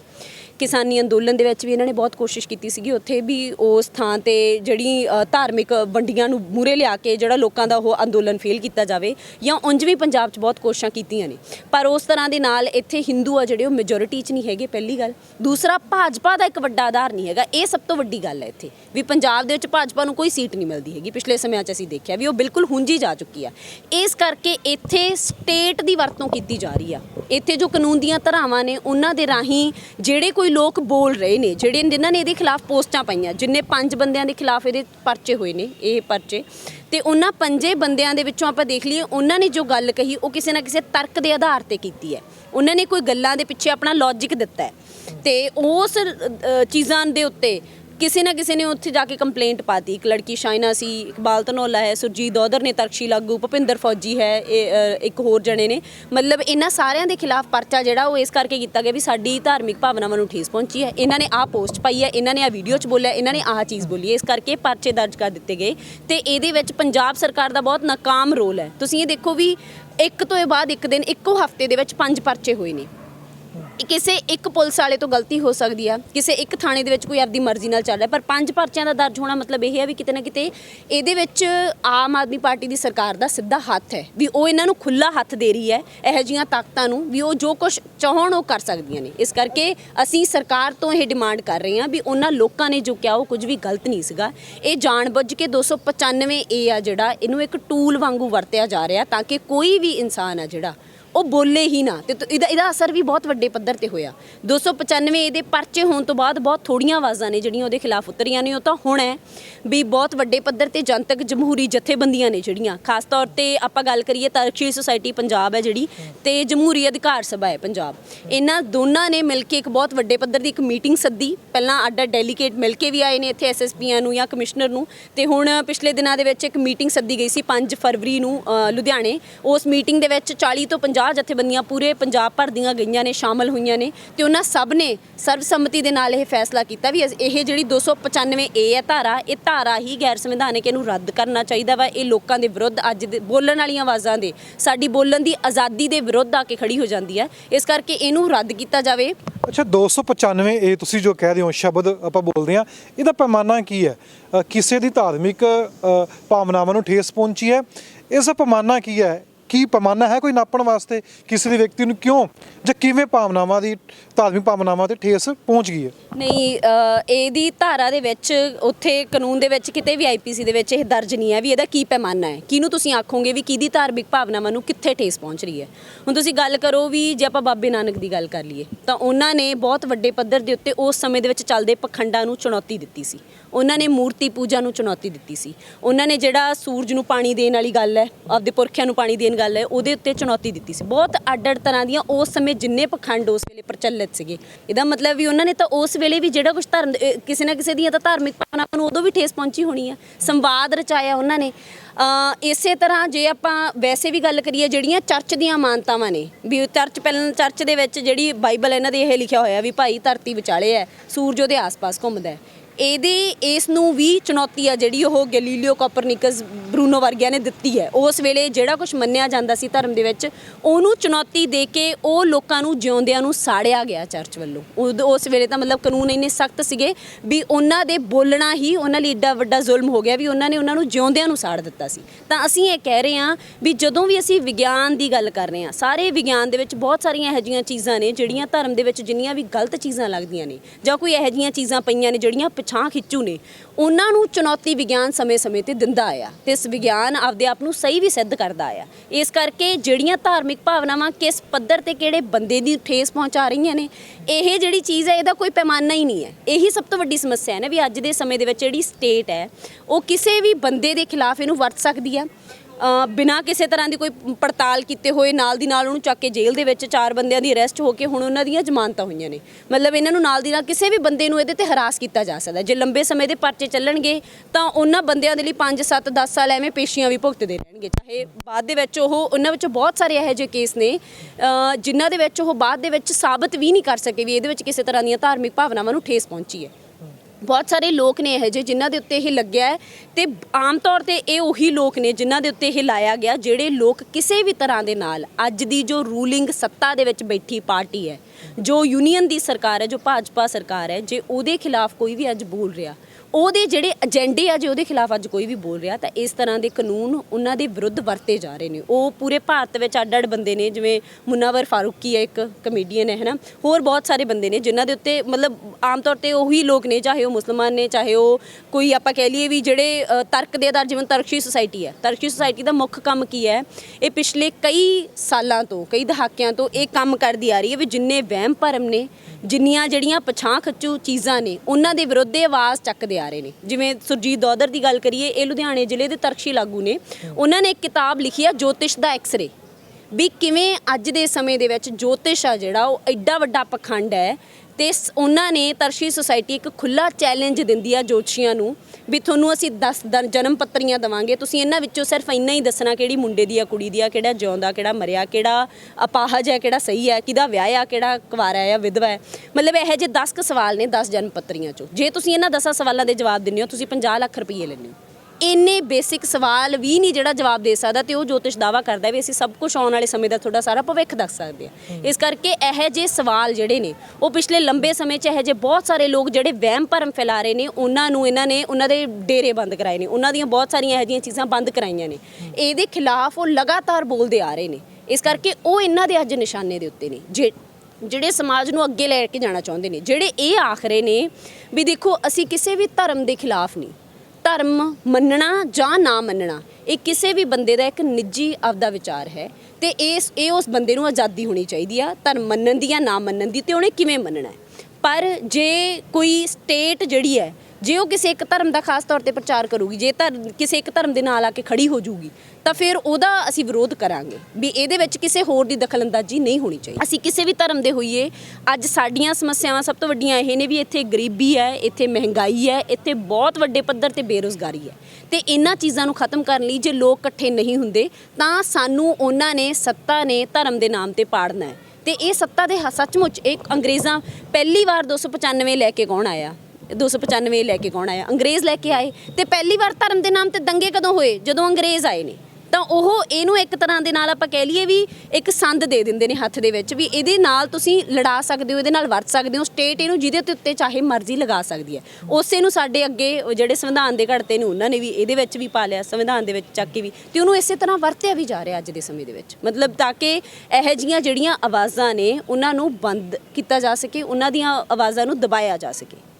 ਕਿਸਾਨੀ ਅੰਦੋਲਨ ਦੇ ਵਿੱਚ ਵੀ ਇਹਨਾਂ ਨੇ ਬਹੁਤ ਕੋਸ਼ਿਸ਼ ਕੀਤੀ ਸੀਗੀ। ਉੱਥੇ ਵੀ ਉਸ ਥਾਂ ਤੇ ਜਿਹੜੀ ਧਾਰਮਿਕ ਵੰਡੀਆਂ ਨੂੰ ਮੂਰੇ ਲਿਆ ਕੇ ਜਿਹੜਾ ਲੋਕਾਂ ਦਾ ਉਹ ਅੰਦੋਲਨ ਫੇਲ ਕੀਤਾ ਜਾਵੇ ਜਾਂ ਉਂਝ ਵੀ ਪੰਜਾਬ 'ਚ ਬਹੁਤ ਕੋਸ਼ਿਸ਼ਾਂ ਕੀਤੀਆਂ ਨੇ। ਪਰ ਉਸ ਤਰ੍ਹਾਂ ਦੇ ਨਾਲ ਇੱਥੇ ਹਿੰਦੂ ਆ ਜਿਹੜੇ, ਉਹ ਮੈਜੋਰਿਟੀ 'ਚ ਨਹੀਂ ਹੈਗੇ, ਪਹਿਲੀ ਗੱਲ। ਦੂਸਰਾ, ਭਾਜਪਾ ਦਾ ਇੱਕ ਵੱਡਾ ਆਧਾਰ ਨਹੀਂ ਹੈਗਾ। ਇਹ ਸਭ ਤੋਂ ਵੱਡੀ ਗੱਲ ਹੈ ਇੱਥੇ ਵੀ ਪੰਜਾਬ ਦੇ ਵਿੱਚ ਭਾਜਪਾ ਨੂੰ ਕੋਈ ਸੀਟ ਨਹੀਂ ਮਿਲਦੀ ਹੈਗੀ। ਪਿਛਲੇ ਸਮਿਆਂ 'ਚ ਅਸੀਂ ਦੇਖਿਆ ਵੀ ਉਹ ਬਿਲਕੁਲ ਹੁੰਜੀ ਜਾ ਚੁੱਕੀ ਆ। ਇਸ ਕਰਕੇ ਇੱਥੇ ਸਟੇਟ ਦੀ ਵਰਤੋਂ ਕੀਤੀ ਜਾ ਰਹੀ ਆ। ਇੱਥੇ ਜੋ ਕਾਨੂੰਨ ਦੀਆਂ ਧਾਰਾਵਾਂ ਨੇ, ਉਹਨਾਂ ਦੇ ਰਾਹੀਂ ਜਿਹੜੇ ਕੋਈ ਲੋਕ ਬੋਲ ਰਹੇ ਨੇ, ਜਿਹੜੇ ਜਿਨ੍ਹਾਂ ਨੇ ਇਹਦੇ ਖਿਲਾਫ ਪੋਸਟਾਂ ਪਾਈਆਂ, ਜਿੰਨੇ ਪੰਜ ਬੰਦਿਆਂ ਦੇ ਖਿਲਾਫ ਇਹਦੇ ਪਰਚੇ ਹੋਏ ਨੇ, ਇਹ ਪਰਚੇ, ਤੇ ਉਹਨਾਂ ਪੰਜੇ ਬੰਦਿਆਂ ਦੇ ਵਿੱਚੋਂ ਆਪਾਂ ਦੇਖ ਲਈਏ, ਉਹਨਾਂ ਨੇ ਜੋ ਗੱਲ ਕਹੀ, ਉਹ ਕਿਸੇ ਨਾ ਕਿਸੇ ਤਰਕ ਦੇ ਆਧਾਰ ਤੇ ਕੀਤੀ ਹੈ। ਉਹਨਾਂ ਨੇ ਕੋਈ ਗੱਲਾਂ ਦੇ ਪਿੱਛੇ ਆਪਣਾ ਲੌਜੀਕ ਦਿੱਤਾ ਹੈ। ਤੇ ਉਸ ਚੀਜ਼ਾਂ ਦੇ ਉੱਤੇ ਕਿਸੇ ਨਾ ਕਿਸੇ ਨੇ ਉੱਥੇ ਜਾ ਕੇ ਕੰਪਲੇਂਟ ਪਾਤੀ। ਇੱਕ ਲੜਕੀ ਸ਼ਾਇਨਾ ਸੀ, ਇਕਬਾਲ ਧਨੌਲਾ ਹੈ, ਸੁਰਜੀਤ ਦੌਦਰ ਨੇ ਤਰਕਸ਼ੀ ਲਾਗੂ, ਭੁਪਿੰਦਰ ਫੌਜੀ ਹੈ, ਇਹ ਇੱਕ ਹੋਰ ਜਣੇ ਨੇ। ਮਤਲਬ ਇਹਨਾਂ ਸਾਰਿਆਂ ਦੇ ਖਿਲਾਫ ਪਰਚਾ ਜਿਹੜਾ ਉਹ ਇਸ ਕਰਕੇ ਕੀਤਾ ਗਿਆ ਵੀ ਸਾਡੀ ਧਾਰਮਿਕ ਭਾਵਨਾਵਾਂ ਨੂੰ ਠੇਸ ਪਹੁੰਚੀ ਹੈ। ਇਹਨਾਂ ਨੇ ਆਹ ਪੋਸਟ ਪਾਈ ਹੈ, ਇਹਨਾਂ ਨੇ ਆਹ ਵੀਡੀਓ 'ਚ ਬੋਲਿਆ, ਇਹਨਾਂ ਨੇ ਆਹ ਚੀਜ਼ ਬੋਲੀ ਹੈ। ਇਸ ਕਰਕੇ ਪਰਚੇ ਦਰਜ ਕਰ ਦਿੱਤੇ ਗਏ। ਤੇ ਇਹਦੇ ਵਿੱਚ ਪੰਜਾਬ ਸਰਕਾਰ ਦਾ ਬਹੁਤ ਨਾਕਾਮ ਰੋਲ ਹੈ। ਤੁਸੀਂ ਇਹ ਦੇਖੋ ਵੀ ਇੱਕ ਤੋਂ ਬਾਅਦ ਇੱਕ ਦਿਨ, ਇੱਕੋ ਹਫ਼ਤੇ ਦੇ ਵਿੱਚ ਪੰਜ ਪਰਚੇ ਹੋਏ ਨੇ। ਕਿਸੇ ਇੱਕ ਪੁਲਿਸ ਵਾਲੇ ਤੋਂ ਗਲਤੀ ਹੋ ਸਕਦੀ ਆ, ਕਿਸੇ ਇੱਕ ਥਾਣੇ ਦੇ ਵਿੱਚ ਕੋਈ ਆਪਦੀ ਮਰਜ਼ੀ ਨਾਲ ਚੱਲ ਰਿਹਾ, ਪਰ ਪੰਜ ਪਰਚਿਆਂ ਦਾ ਦਰਜ ਹੋਣਾ ਮਤਲਬ ਇਹ ਹੈ ਵੀ ਕਿਤੇ ਨਾ ਕਿਤੇ ਇਹਦੇ ਵਿੱਚ ਆਮ ਆਦਮੀ ਪਾਰਟੀ ਦੀ ਸਰਕਾਰ ਦਾ ਸਿੱਧਾ ਹੱਥ ਹੈ, ਵੀ ਉਹ ਇਹਨਾਂ ਨੂੰ ਖੁੱਲਾ ਹੱਥ ਦੇ ਰਹੀ ਹੈ, ਇਹੋ ਜੀਆਂ ਤਾਕਤਾਂ ਨੂੰ ਵੀ ਉਹ ਜੋ ਕੁਝ ਚਾਹਣ ਉਹ ਕਰ ਸਕਦੀਆਂ ਨੇ। ਇਸ ਕਰਕੇ ਅਸੀਂ ਸਰਕਾਰ ਤੋਂ ਇਹ ਡਿਮਾਂਡ ਕਰ ਰਹੇ ਹਾਂ ਵੀ ਉਹਨਾਂ ਲੋਕਾਂ ਨੇ ਜੋ ਕਿਹਾ ਉਹ ਕੁਝ ਵੀ ਗਲਤ ਨਹੀਂ ਸੀਗਾ। ਇਹ ਜਾਣਬੁੱਝ ਕੇ 295 ਏ ਆ ਜਿਹੜਾ, ਇਹਨੂੰ ਇੱਕ ਟੂਲ ਵਾਂਗੂ ਵਰਤਿਆ ਜਾ ਰਿਹਾ ਤਾਂ ਕਿ ਕੋਈ ਵੀ ਇਨਸਾਨ ਆ ਜਿਹੜਾ ਉਹ ਬੋਲੇ ਹੀ ਨਾ। ਤੇ ਤ- ਇਹਦਾ ਇਹਦਾ ਅਸਰ ਵੀ ਬਹੁਤ ਵੱਡੇ ਪੱਧਰ ਤੇ ਹੋਇਆ। 295 ਇਹਦੇ ਪਰਚੇ ਹੋਣ ਤੋਂ ਬਾਅਦ ਬਹੁਤ ਥੋੜੀਆਂ ਆਵਾਜ਼ਾਂ ਨੇ ਜਿਹੜੀਆਂ ਉਹਦੇ ਖਿਲਾਫ ਉਤਰੀਆਂ ਨੇ। ਉਹ ਤਾਂ ਹੁਣ ਹੈ ਵੀ ਬਹੁਤ ਵੱਡੇ ਪੱਧਰ ਤੇ ਜਨਤਕ ਜਮਹੂਰੀ ਜਥੇਬੰਦੀਆਂ ਨੇ ਜਿਹੜੀਆਂ। ਖਾਸ ਤੌਰ ਤੇ ਆਪਾਂ ਗੱਲ ਕਰੀਏ ਤਰਕਸ਼ੀਲ ਸੁਸਾਇਟੀ ਪੰਜਾਬ ਹੈ ਜਿਹੜੀ ਤੇ ਜਮਹੂਰੀ ਅਧਿਕਾਰ ਸਭਾ ਹੈ ਪੰਜਾਬ। ਇਹਨਾਂ ਦੋਨਾਂ ਨੇ ਮਿਲ ਕੇ ਇੱਕ ਬਹੁਤ ਵੱਡੇ ਪੱਧਰ ਦੀ ਇੱਕ ਮੀਟਿੰਗ ਸੱਦੀ। ਪਹਿਲਾਂ ਅੱਡਾ ਡੈਲੀਗੇਟ ਮਿਲ ਕੇ ਵੀ ਆਏ ਨੇ ਇੱਥੇ ਐਸਐਸਪੀਆਂ ਨੂੰ ਜਾਂ ਕਮਿਸ਼ਨਰ ਨੂੰ। ਤੇ ਹੁਣ ਪਿਛਲੇ ਦਿਨਾਂ ਦੇ ਵਿੱਚ ਇੱਕ ਮੀਟਿੰਗ ਸੱਦੀ ਗਈ ਸੀ 5 ਫਰਵਰੀ ਨੂੰ ਅ, ਲੁਧਿਆਣੇ। ਉਸ ਮੀਟਿੰਗ ਦੇ ਵਿੱਚ 40 ਤੋਂ 50 ਜਥੇਬੰਦੀਆਂ ਪੂਰੇ ਪੰਜਾਬ ਭਰ ਦੀਆਂ ਗਈਆਂ ਨੇ, ਸ਼ਾਮਲ ਹੋਈਆਂ ਨੇ ਤੇ ਉਹਨਾਂ ਸਭ ਨੇ ਸਰਬਸੰਮਤੀ ਦੇ ਨਾਲ ਇਹ ਫੈਸਲਾ ਕੀਤਾ ਵੀ ਅਸ- ਇਹ ਜਿਹੜੀ 295 ਏ ਹੈ ਧਾਰਾ, ਇਹ ਧਾਰਾ ਹੀ ਗੈਰ ਸੰਵਿਧਾਨਕ ਇਹਨੂੰ ਰੱਦ ਕਰਨਾ ਚਾਹੀਦਾ ਵਾ। ਇਹ ਲੋਕਾਂ ਦੇ ਵਿਰੁੱਧ ਅੱਜ ਦੇ ਬੋਲਣ ਵਾਲੀਆਂ ਆਵਾਜ਼ਾਂ ਦੇ, ਸਾਡੀ ਬੋਲਣ ਦੀ ਆਜ਼ਾਦੀ ਦੇ ਵਿਰੁੱਧ ਆ ਕੇ ਖੜੀ ਹੋ ਜਾਂਦੀ ਹੈ। ਇਸ ਕਰਕੇ ਇਹਨੂੰ ਰੱਦ ਕੀਤਾ ਜਾਵੇ। ਅੱਛਾ 295 ਏ ਤੁਸੀਂ ਜੋ ਕਹਿ ਰਹੇ ਹੋ, ਸ਼ਬਦ ਆਪਾਂ ਬੋਲਦੇ ਆ ਇਹਦਾ ਪੈਮਾਨਾ ਕੀ ਹੈ? ਕਿਸੇ ਦੀ ਧਾਰਮਿਕ ਭਾਵਨਾਵਾਂ ਨੂੰ ਠੇਸ ਪਹੁੰਚੀ ਹੈ? ਇਸ ਦਾ ਪੈਮਾਨਾ ਕੀ ਹੈ? ਕੀ ਪੈਮਾਨਾ ਹੈ ਕੋਈ ਨਾਪਣ ਵਾਸਤੇ? ਕਿਸੇ ਦੇ ਵਿਅਕਤੀ ਨੂੰ ਕਿਉਂ? ਜਾਂ ਕਿਵੇਂ ਭਾਵਨਾਵਾਂ ਦੀ ਧਾਰਮਿਕ ਭਾਵਨਾਵਾਂ ਤੇ ਠੇਸ ਪਹੁੰਚ ਗਈ ਹੈ? ਨਹੀਂ ਅ, ਇਹਦੀ ਧਾਰਾ ਦੇ ਵਿੱਚ ਉੱਥੇ ਕਾਨੂੰਨ ਦੇ ਵਿੱਚ ਕਿਤੇ ਵੀ ਆਈਪੀਸੀ ਦੇ ਵਿੱਚ ਇਹ ਦਰਜ ਨਹੀਂ ਹੈ ਵੀ ਇਹਦਾ ਕੀ ਪੈਮਾਨਾ ਹੈ। ਕਿਹਨੂੰ ਤੁਸੀਂ ਆਖੋਗੇ ਵੀ ਕਿਹਦੀ ਧਾਰਮਿਕ ਭਾਵਨਾਵਾਂ ਨੂੰ ਕਿੱਥੇ ਠੇਸ ਪਹੁੰਚ ਰਹੀ ਹੈ? ਹੁਣ ਤੁਸੀਂ ਗੱਲ ਕਰੋ ਵੀ ਜੇ ਆਪਾਂ ਬਾਬੇ ਨਾਨਕ ਦੀ ਗੱਲ ਕਰ ਲਈਏ ਤਾਂ ਉਹਨਾਂ ਨੇ ਬਹੁਤ ਵੱਡੇ ਪੱਧਰ ਦੇ ਉੱਤੇ ਉਸ ਸਮੇਂ ਦੇ ਵਿੱਚ ਚੱਲਦੇ ਪਖੰਡਾਂ ਨੂੰ ਚੁਣੌਤੀ ਦਿੱਤੀ ਸੀ। ਉਹਨਾਂ ਨੇ ਮੂਰਤੀ ਪੂਜਾ ਨੂੰ ਚੁਣੌਤੀ ਦਿੱਤੀ ਸੀ। ਉਹਨਾਂ ਨੇ ਜਿਹੜਾ ਸੂਰਜ ਨੂੰ ਪਾਣੀ ਦੇਣ ਵਾਲੀ ਗੱਲ ਹੈ, ਆਪਦੇ ਪੁਰਖਿਆਂ ਨੂੰ ਪਾਣੀ ਦੇਣ ਗੱਲ ਹੈ, ਉਹਦੇ ਉੱਤੇ ਚੁਣੌਤੀ ਦਿੱਤੀ ਸੀ। ਬਹੁਤ ਅੱਡ-ਅੱਡ ਤਰ੍ਹਾਂ ਦੀਆਂ ਉਸ ਸਮੇਂ ਜਿੰਨੇ ਪਖੰਡ ਉਸ ਵੇਲੇ ਪ੍ਰਚਲਿਤ ਸੀਗੇ। ਇਹਦਾ ਮਤਲਬ ਵੀ ਉਹਨਾਂ ਨੇ ਤਾਂ ਉਸ ਵੇਲੇ ਵੀ ਜਿਹੜਾ ਕੁਝ ਧਰਮ ਕਿਸੇ ਨਾ ਕਿਸੇ ਦੀਆਂ ਤਾਂ ਧਾਰਮਿਕ ਭਾਵਨਾਵਾਂ ਨੂੰ ਉਦੋਂ ਵੀ ਠੇਸ ਪਹੁੰਚੀ ਹੋਣੀ ਹੈ ਸੰਵਾਦ ਰਚਾਇਆ ਉਹਨਾਂ ਨੇ। ਇਸੇ ਤਰ੍ਹਾਂ ਜੇ ਆਪਾਂ ਵੈਸੇ ਵੀ ਗੱਲ ਕਰੀਏ ਜਿਹੜੀਆਂ ਚਰਚ ਦੀਆਂ ਮਾਨਤਾਵਾਂ ਨੇ, ਵੀ ਚਰਚ ਪਹਿਲਾਂ ਚਰਚ ਦੇ ਵਿੱਚ ਜਿਹੜੀ ਬਾਈਬਲ ਇਹਨਾਂ ਦੇ ਇਹ ਲਿਖਿਆ ਹੋਇਆ ਵੀ ਭਾਈ ਧਰਤੀ ਵਿਚਾਲੇ ਹੈ, ਸੂਰਜ ਉਹਦੇ ਆਸ-ਪਾਸ ਘੁੰਮਦਾ ਹੈ। ਇਹਦੇ ਇਸ ਨੂੰ ਵੀ ਚੁਣੌਤੀ ਆ ਜਿਹੜੀ ਉਹ ਗੈਲੀਲੀਓ ਕੋਪਰਨਿਕਸ ਬਰੂਨੋ ਵਰਗਿਆਂ ਨੇ ਦਿੱਤੀ ਹੈ। ਉਸ ਵੇਲੇ ਜਿਹੜਾ ਕੁਝ ਮੰਨਿਆ ਜਾਂਦਾ ਸੀ ਧਰਮ ਦੇ ਵਿੱਚ, ਉਹਨੂੰ ਚੁਣੌਤੀ ਦੇ ਕੇ ਉਹ ਲੋਕਾਂ ਨੂੰ ਜਿਉਂਦਿਆਂ ਨੂੰ ਸਾੜਿਆ ਗਿਆ ਚਰਚ ਵੱਲੋਂ। ਉਦ- ਉਸ ਵੇਲੇ ਤਾਂ ਮਤਲਬ ਕਾਨੂੰਨ ਇੰਨੇ ਸਖਤ ਸੀਗੇ ਵੀ ਉਹਨਾਂ ਦੇ ਬੋਲਣਾ ਹੀ ਉਹਨਾਂ ਲਈ ਏਡਾ ਵੱਡਾ ਜ਼ੁਲਮ ਹੋ ਗਿਆ ਵੀ ਉਹਨਾਂ ਨੇ ਉਹਨਾਂ ਨੂੰ ਜਿਉਂਦਿਆਂ ਨੂੰ ਸਾੜ ਦਿੱਤਾ ਸੀ। ਤਾਂ ਅਸੀਂ ਇਹ ਕਹਿ ਰਹੇ ਹਾਂ ਵੀ ਜਦੋਂ ਵੀ ਅਸੀਂ ਵਿਗਿਆਨ ਦੀ ਗੱਲ ਕਰ ਰਹੇ ਹਾਂ, ਸਾਰੇ ਵਿਗਿਆਨ ਦੇ ਵਿੱਚ ਬਹੁਤ ਸਾਰੀਆਂ ਇਹੋ ਜਿਹੀਆਂ ਚੀਜ਼ਾਂ ਨੇ ਜਿਹੜੀਆਂ ਧਰਮ ਦੇ ਵਿੱਚ ਜਿੰਨੀਆਂ ਵੀ ਗਲਤ ਚੀਜ਼ਾਂ ਲੱਗਦੀਆਂ ਨੇ ਜਾਂ ਕੋਈ ਇਹੋ ਜਿਹੀਆਂ ਚੀਜ਼ਾਂ ਪਈਆਂ ਨੇ ਜਿਹੜੀਆਂ ਛਾਂ ਖਿੱਚੂ ਨੇ। ਉਹਨਾਂ ਨੂੰ ਚੁਣੌਤੀ ਵਿਗਿਆਨ ਸਮੇਂ-ਸਮੇਂ ਤੇ ਦਿੰਦਾ ਆਇਆ। ਤੇ ਇਸ ਵਿਗਿਆਨ ਆਪਦੇ ਆਪ ਨੂੰ ਸਹੀ ਵੀ ਸਿੱਧ ਕਰਦਾ ਆਇਆ। ਇਸ ਕਰਕੇ ਜਿਹੜੀਆਂ ਧਾਰਮਿਕ ਭਾਵਨਾਵਾਂ ਕਿਸ ਪੱਧਰ ਤੇ ਕਿਹੜੇ ਬੰਦੇ ਦੀ ਠੇਸ ਪਹੁੰਚਾ ਰਹੀਆਂ ਨੇ, ਇਹ ਜਿਹੜੀ ਚੀਜ਼ ਹੈ, ਇਹਦਾ ਕੋਈ ਪੈਮਾਨਾ ਹੀ ਨਹੀਂ ਹੈ। ਇਹੀ ਸਭ ਤੋਂ ਵੱਡੀ ਸਮੱਸਿਆ ਹੈ ਨਾ ਵੀ ਅੱਜ ਦੇ ਸਮੇਂ ਦੇ ਵਿੱਚ ਜਿਹੜੀ ਸਟੇਟ ਹੈ, ਉਹ ਕਿਸੇ ਵੀ ਬੰਦੇ ਦੇ ਖਿਲਾਫ ਇਹਨੂੰ ਵਰਤ ਸਕਦੀ ਹੈ। ਬਿਨਾਂ ਕਿਸੇ ਤਰ੍ਹਾਂ ਦੀ ਕੋਈ ਪੜਤਾਲ ਕੀਤੇ ਹੋਏ ਨਾਲ ਦੀ ਨਾਲ ਉਹਨੂੰ ਚੱਕ ਕੇ ਜੇਲ੍ਹ ਦੇ ਵਿੱਚ ਚਾਰ ਬੰਦਿਆਂ ਦੀ ਅਰੈਸਟ ਹੋ ਕੇ ਹੁਣ ਉਹਨਾਂ ਦੀਆਂ ਜ਼ਮਾਨਤਾਂ ਹੋਈਆਂ ਨੇ। ਮਤਲਬ ਇਹਨਾਂ ਨੂੰ ਨਾਲ ਦੀ ਨਾਲ ਕਿਸੇ ਵੀ ਬੰਦੇ ਨੂੰ ਇਹਦੇ ਤੇ ਹਰਾਸ ਕੀਤਾ ਜਾ ਸਕਦਾ। ਜੇ ਲੰਬੇ ਸਮੇਂ ਦੇ ਪਰਚੇ ਚੱਲਣਗੇ, ਤਾਂ ਉਹਨਾਂ ਬੰਦਿਆਂ ਦੇ ਲਈ 5 7 10 ਸਾਲ ਐਵੇਂ ਪੇਸ਼ੀਆਂ ਵੀ ਭੁਗਤਦੇ ਰਹਿਣਗੇ। ਚਾਹੇ ਬਾਅਦ ਦੇ ਵਿੱਚ ਉਹ ਉਹਨਾਂ ਵਿੱਚੋਂ ਬਹੁਤ ਸਾਰੇ ਇਹੋ ਜਿਹੇ ਕੇਸ ਨੇ ਜਿਨ੍ਹਾਂ ਦੇ ਵਿੱਚ ਉਹ ਬਾਅਦ ਦੇ ਵਿੱਚ ਸਾਬਤ ਵੀ ਨਹੀਂ ਕਰ ਸਕੇ ਵੀ ਇਹਦੇ ਵਿੱਚ ਕਿਸੇ ਤਰ੍ਹਾਂ ਦੀਆਂ ਧਾਰਮਿਕ ਭਾਵਨਾਵਾਂ ਨੂੰ ਠੇਸ ਪਹੁੰਚੀ ਹੈ। ਬਹੁਤ ਸਾਰੇ ਲੋਕ ਨੇ ਇਹੋ ਜਿਹੇ ਜਿਨ੍ਹਾਂ ਦੇ ਉੱਤੇ ਇਹ ਲੱਗਿਆ ਹੈ ਤੇ ਆਮ ਤੌਰ ਤੇ ਇਹ ਉਹੀ ਲੋਕ ਨੇ ਜਿਨ੍ਹਾਂ ਦੇ ਉੱਤੇ ਇਹ ਲਾਇਆ ਗਿਆ, ਜਿਹੜੇ ਲੋਕ ਕਿਸੇ ਵੀ ਤਰ੍ਹਾਂ ਦੇ ਨਾਲ ਅੱਜ ਦੀ ਜੋ ਰੂਲਿੰਗ ਸੱਤਾ ਦੇ ਵਿੱਚ ਬੈਠੀ ਪਾਰਟੀ ਹੈ ਜੋ ਯੂਨੀਅਨ ਦੀ ਸਰਕਾਰ ਹੈ, ਜੋ ਭਾਜਪਾ ਸਰਕਾਰ ਹੈ, ਜੇ ਉਹਦੇ ਖਿਲਾਫ ਕੋਈ ਵੀ ਅੱਜ ਬੋਲ ਰਿਹਾ, ਉਹਦੇ ਜਿਹੜੇ ਏਜੰਡੇ ਆ, ਜੇ ਉਹਦੇ ਖਿਲਾਫ ਅੱਜ ਕੋਈ ਵੀ ਬੋਲ ਰਿਹਾ, ਤਾਂ ਇਸ ਤਰ੍ਹਾਂ ਦੇ ਕਾਨੂੰਨ ਉਹਨਾਂ ਦੇ ਵਿਰੁੱਧ ਵਰਤੇ ਜਾ ਰਹੇ ਨੇ। ਉਹ ਪੂਰੇ ਭਾਰਤ ਵਿੱਚ ਅੱਡ-ਅੱਡ ਬੰਦੇ ਨੇ, ਜਿਵੇਂ ਮੁਨਾਵਰ ਫਾਰੂਕੀ ਹੈ ਇੱਕ ਕਮੇਡੀਅਨ ਹੈ, ਹਨਾ? ਹੋਰ ਬਹੁਤ ਸਾਰੇ ਬੰਦੇ ਨੇ, ਜਿਨ੍ਹਾਂ ਦੇ ਉੱਤੇ ਮਤਲਬ ਆਮ ਤੌਰ ਤੇ ਉਹੀ ਲੋਕ ਨੇ, ਚਾਹੇ ਉਹ ਮੁਸਲਮਾਨ ਨੇ, ਚਾਹੇ ਉਹ ਕੋਈ ਆਪਾਂ ਕਹਿ ਲਈਏ ਵੀ ਜਿਹੜੇ ਤਰਕ ਦੇ ਆਧਾਰ, ਜਿਵੇਂ ਤਰਕਸ਼ੀ ਸੁਸਾਇਟੀ ਹੈ। ਤਰਕਸ਼ੀ ਸੁਸਾਇਟੀ ਦਾ ਮੁੱਖ ਕੰਮ ਕੀ ਹੈ? ਇਹ ਪਿਛਲੇ ਕਈ ਸਾਲਾਂ ਤੋਂ, ਕਈ ਦਹਾਕਿਆਂ ਤੋਂ ਇਹ ਕੰਮ ਕਰਦੀ ਆ ਰਹੀ ਹੈ ਵੀ ਜਿੰਨੇ ਵਹਿਮ ਭਰਮ ਨੇ, ਜਿੰਨੀਆਂ ਜਿਹੜੀਆਂ ਪਛਾਂ ਖੱਚੂ ਚੀਜ਼ਾਂ ਨੇ, ਉਹਨਾਂ ਦੇ ਵਿਰੁੱਧ ਇਹ ਆਵਾਜ਼ ਚੱਕਦੇ ਆ ਰਹੇ ਨੇ। ਜਿਵੇਂ ਸੁਰਜੀਤ ਦੌਦਰ ਦੀ ਗੱਲ ਕਰੀਏ, ਇਹ ਲੁਧਿਆਣੇ ਜ਼ਿਲ੍ਹੇ ਦੇ ਤਰਕਸ਼ੀ ਲਾਗੂ ਨੇ। ਉਹਨਾਂ ਨੇ ਇੱਕ ਕਿਤਾਬ ਲਿਖੀ ਆ, ਜੋਤਿਸ਼ ਦਾ ਐਕਸ-ਰੇ ਵੀ ਕਿਵੇਂ ਅੱਜ ਦੇ ਸਮੇਂ ਦੇ ਵਿੱਚ ਜੋਤਿਸ਼ ਆ ਜਿਹੜਾ, ਉਹ ਐਡਾ ਵੱਡਾ ਪਖੰਡ ਹੈ ਤੇ ਸ- ਉਹਨਾਂ ਨੇ ਤਰਸ਼ੀ ਸੁਸਾਇਟੀ ਇੱਕ ਖੁੱਲਾ ਚੈਲੰਜ ਦਿੰਦੀ ਆ ਜੋਤਸ਼ੀਆਂ ਨੂੰ ਵੀ ਤੁਹਾਨੂੰ ਅਸੀਂ 10 ਦ ਜਨਮ ਪੱਤਰੀਆਂ ਦਵਾਂਗੇ। ਤੁਸੀਂ ਇਹਨਾਂ ਵਿੱਚੋਂ ਸਿਰਫ ਇੰਨਾ ਹੀ ਦੱਸਣਾ ਕਿਹੜੀ ਮੁੰਡੇ ਦੀ ਆ, ਕੁੜੀ ਦੀ ਆ, ਕਿਹੜਾ ਜਿਉਂਦਾ ਕਿਹੜਾ ਮਰਿਆ, ਕਿਹੜਾ ਅਪਾਹਜ ਹੈ ਕਿਹੜਾ ਸਹੀ ਹੈ ਕਿਹਦਾ ਵਿਆਹ ਆ, ਕਿਹੜਾ ਕੁਵਾਰਾ ਹੈ ਵਿਧਵਾ ਹੈ ਮਤਲਬ ਇਹੋ ਜਿਹੇ 10 ਕੁ ਸਵਾਲ ਨੇ 10 ਜਨਮ ਪੱਤਰੀਆਂ ਚੋਂ। ਜੇ ਤੁਸੀਂ ਇਹਨਾਂ 10 ਸਵਾਲਾਂ ਦੇ ਜਵਾਬ ਦਿੰਦੇ ਹੋ, ਤੁਸੀਂ 50 ਲੱਖ ਰੁਪਏ ਲੈਂਦੇ ਹੋ। ਇੰਨੇ ਬੇਸਿਕ ਸਵਾਲ ਵੀ ਨਹੀਂ ਜਿਹੜਾ ਜਵਾਬ ਦੇ ਸਕਦਾ ਤੇ ਉਹ ਜੋਤਿਸ਼ ਦਾਵਾ ਕਰਦਾ ਵੀ ਅਸੀਂ ਸਭ ਕੁਝ ਆਉਣ ਵਾਲੇ ਸਮੇਂ ਦਾ ਤੁਹਾਡਾ ਸਾਰਾ ਭਵਿੱਖ ਦੱਸ ਸਕਦੇ ਆ ਇਸ ਕਰਕੇ ਇਹੋ ਜਿਹੇ ਸਵਾਲ ਜਿਹੜੇ ਨੇ ਉਹ ਪਿਛਲੇ ਲੰਬੇ ਸਮੇਂ 'ਚ ਇਹੋ ਜਿਹੇ ਬਹੁਤ ਸਾਰੇ ਲੋਕ ਜਿਹੜੇ ਵਹਿਮ ਭਰਮ ਫੈਲਾ ਰਹੇ ਨੇ ਉਹਨਾਂ ਨੂੰ ਇਹਨਾਂ ਨੇ ਉਹਨਾਂ ਦੇ ਡੇਰੇ ਬੰਦ ਕਰਾਏ ਨੇ ਉਹਨਾਂ ਦੀਆਂ ਬਹੁਤ ਸਾਰੀਆਂ ਇਹੋ ਜਿਹੀਆਂ ਚੀਜ਼ਾਂ ਬੰਦ ਕਰਾਈਆਂ ਨੇ। ਇਹਦੇ ਖਿਲਾਫ ਉਹ ਲਗਾਤਾਰ ਬੋਲਦੇ ਆ ਰਹੇ ਨੇ। ਇਸ ਕਰਕੇ ਉਹ ਇਹਨਾਂ ਦੇ ਅੱਜ ਨਿਸ਼ਾਨੇ ਦੇ ਉੱਤੇ ਨੇ ਜੇ ਜਿਹੜੇ ਸਮਾਜ ਨੂੰ ਅੱਗੇ ਲੈ ਕੇ ਜਾਣਾ ਚਾਹੁੰਦੇ ਨੇ ਜਿਹੜੇ ਇਹ ਆਖ ਰਹੇ ਨੇ ਵੀ ਦੇਖੋ ਅਸੀਂ ਕਿਸੇ ਵੀ ਧਰਮ ਦੇ ਖਿਲਾਫ ਨਹੀਂ। ਧਰਮ ਮੰਨਣਾ ਜਾਂ ਨਾ ਮੰਨਣਾ, ਇਹ ਕਿਸੇ ਵੀ ਬੰਦੇ ਦਾ ਇੱਕ ਨਿੱਜੀ ਆਪਦਾ ਵਿਚਾਰ ਹੈ ਤੇ ਇਸ, ਇਹ ਉਸ ਬੰਦੇ ਨੂੰ ਆਜ਼ਾਦੀ ਹੋਣੀ ਚਾਹੀਦੀ ਆ, ਧਰਮ ਮੰਨਣ ਦੀ ਜਾਂ ਨਾ ਮੰਨਣ ਦੀ ਤੇ ਉਹਨੇ ਕਿਵੇਂ ਮੰਨਣਾ ਹੈ? ਪਰ ਜੇ ਕੋਈ ਸਟੇਟ ਜਿਹੜੀ ਹੈ ਜੇ ਉਹ ਕਿਸੇ ਇੱਕ ਧਰਮ ਦਾ ਖਾਸ ਤੌਰ ਤੇ ਪ੍ਰਚਾਰ ਕਰੂਗੀ, ਜੇ ਧਰ ਕਿਸੇ ਇੱਕ ਧਰਮ ਦੇ ਨਾਲ ਆ ਕੇ ਖੜੀ ਹੋ ਜਾਊਗੀ ਤਾਂ ਫਿਰ ਉਹਦਾ ਅਸੀਂ ਵਿਰੋਧ ਕਰਾਂਗੇ ਵੀ ਇਹਦੇ ਵਿੱਚ ਕਿਸੇ ਹੋਰ ਦੀ ਦਖਲਅੰਦਾਜ਼ੀ ਨਹੀਂ ਹੋਣੀ ਚਾਹੀਦੀ। ਅਸੀਂ ਕਿਸੇ ਵੀ ਧਰਮ ਦੇ ਹੋਈਏ, ਅੱਜ ਸਾਡੀਆਂ ਸਮੱਸਿਆਵਾਂ ਸਭ ਤੋਂ ਵੱਡੀਆਂ ਇਹ ਨੇ ਵੀ ਇੱਥੇ ਗਰੀਬੀ ਹੈ, ਇੱਥੇ ਮਹਿੰਗਾਈ ਹੈ, ਇੱਥੇ ਬਹੁਤ ਵੱਡੇ ਪੱਧਰ ਤੇ ਬੇਰੋਜ਼ਗਾਰੀ ਹੈ। ਤੇ ਇਹਨਾਂ ਚੀਜ਼ਾਂ ਨੂੰ ਖਤਮ ਕਰਨ ਲਈ ਜੇ ਲੋਕ ਇਕੱਠੇ ਨਹੀਂ ਹੁੰਦੇ, ਤਾਂ ਸਾਨੂੰ ਉਹਨਾਂ ਨੇ ਸੱਤਾ ਨੇ ਧਰਮ ਦੇ ਨਾਮ ਤੇ ਪਾੜਨਾ ਹੈ। ਤੇ ਇਹ ਸੱਤਾ ਦੇ ਸੱਚਮੁੱਚ ਇੱਕ ਅੰਗਰੇਜ਼ਾਂ ਪਹਿਲੀ ਵਾਰ 295 ਲੈ ਕੇ ਕੌਣ ਆਇਆ? 295 ਲੈ ਕੇ ਕੌਣ ਆਇਆ? ਅੰਗਰੇਜ਼ ਲੈ ਕੇ ਆਏ। ਤੇ ਪਹਿਲੀ ਵਾਰ ਧਰਮ ਦੇ ਨਾਮ ਤੇ ਦੰਗੇ ਕਦੋਂ ਹੋਏ? ਜਦੋਂ ਅੰਗਰੇਜ਼ ਆਏ ਨੇ। ਤਾਂ ਉਹ ਇਹਨੂੰ ਇੱਕ ਤਰ੍ਹਾਂ ਦੇ ਨਾਲ ਆਪਾਂ ਕਹਿ ਲਈਏ ਵੀ ਇੱਕ ਸੰਦ ਦੇ ਦਿੰਦੇ ਨੇ ਹੱਥ ਦੇ ਵਿੱਚ ਵੀ ਇਹਦੇ ਨਾਲ ਤੁਸੀਂ ਲੜਾ ਸਕਦੇ ਹੋ, ਇਹਦੇ ਨਾਲ ਵਰਤ ਸਕਦੇ ਹੋ ਸਟੇਟ ਇਹਨੂੰ ਜਿਹਦੇ ਤੇ ਉੱਤੇ ਚਾਹੇ ਮਰਜ਼ੀ ਲਗਾ ਸਕਦੀ ਹੈ। ਉਸੇ ਨੂੰ ਸਾਡੇ ਅੱਗੇ ਉਹ ਜਿਹੜੇ ਸੰਵਿਧਾਨ ਦੇ ਘੜਤੇ ਨੇ, ਉਹਨਾਂ ਨੇ ਵੀ ਇਹਦੇ ਵਿੱਚ ਵੀ ਪਾ ਲਿਆ, ਸੰਵਿਧਾਨ ਦੇ ਵਿੱਚ ਚੱਕ ਕੇ ਵੀ। ਤੇ ਉਹਨੂੰ ਇਸੇ ਤਰ੍ਹਾਂ ਵਰਤਿਆ ਵੀ ਜਾ ਰਿਹਾ ਅੱਜ ਦੇ ਸਮੇਂ ਦੇ ਵਿੱਚ। ਮਤਲਬ ਤਾਂ ਕਿ ਇਹੋ ਜੀਆਂ ਜਿਹੜੀਆਂ ਆਵਾਜ਼ਾਂ ਨੇ, ਉਹਨਾਂ ਨੂੰ ਬੰਦ ਕੀਤਾ ਜਾ ਸਕੇ, ਉਹਨਾਂ ਦੀਆਂ ਆਵਾਜ਼ਾਂ ਨੂੰ ਦਬਾਇਆ ਜਾ ਸਕੇ।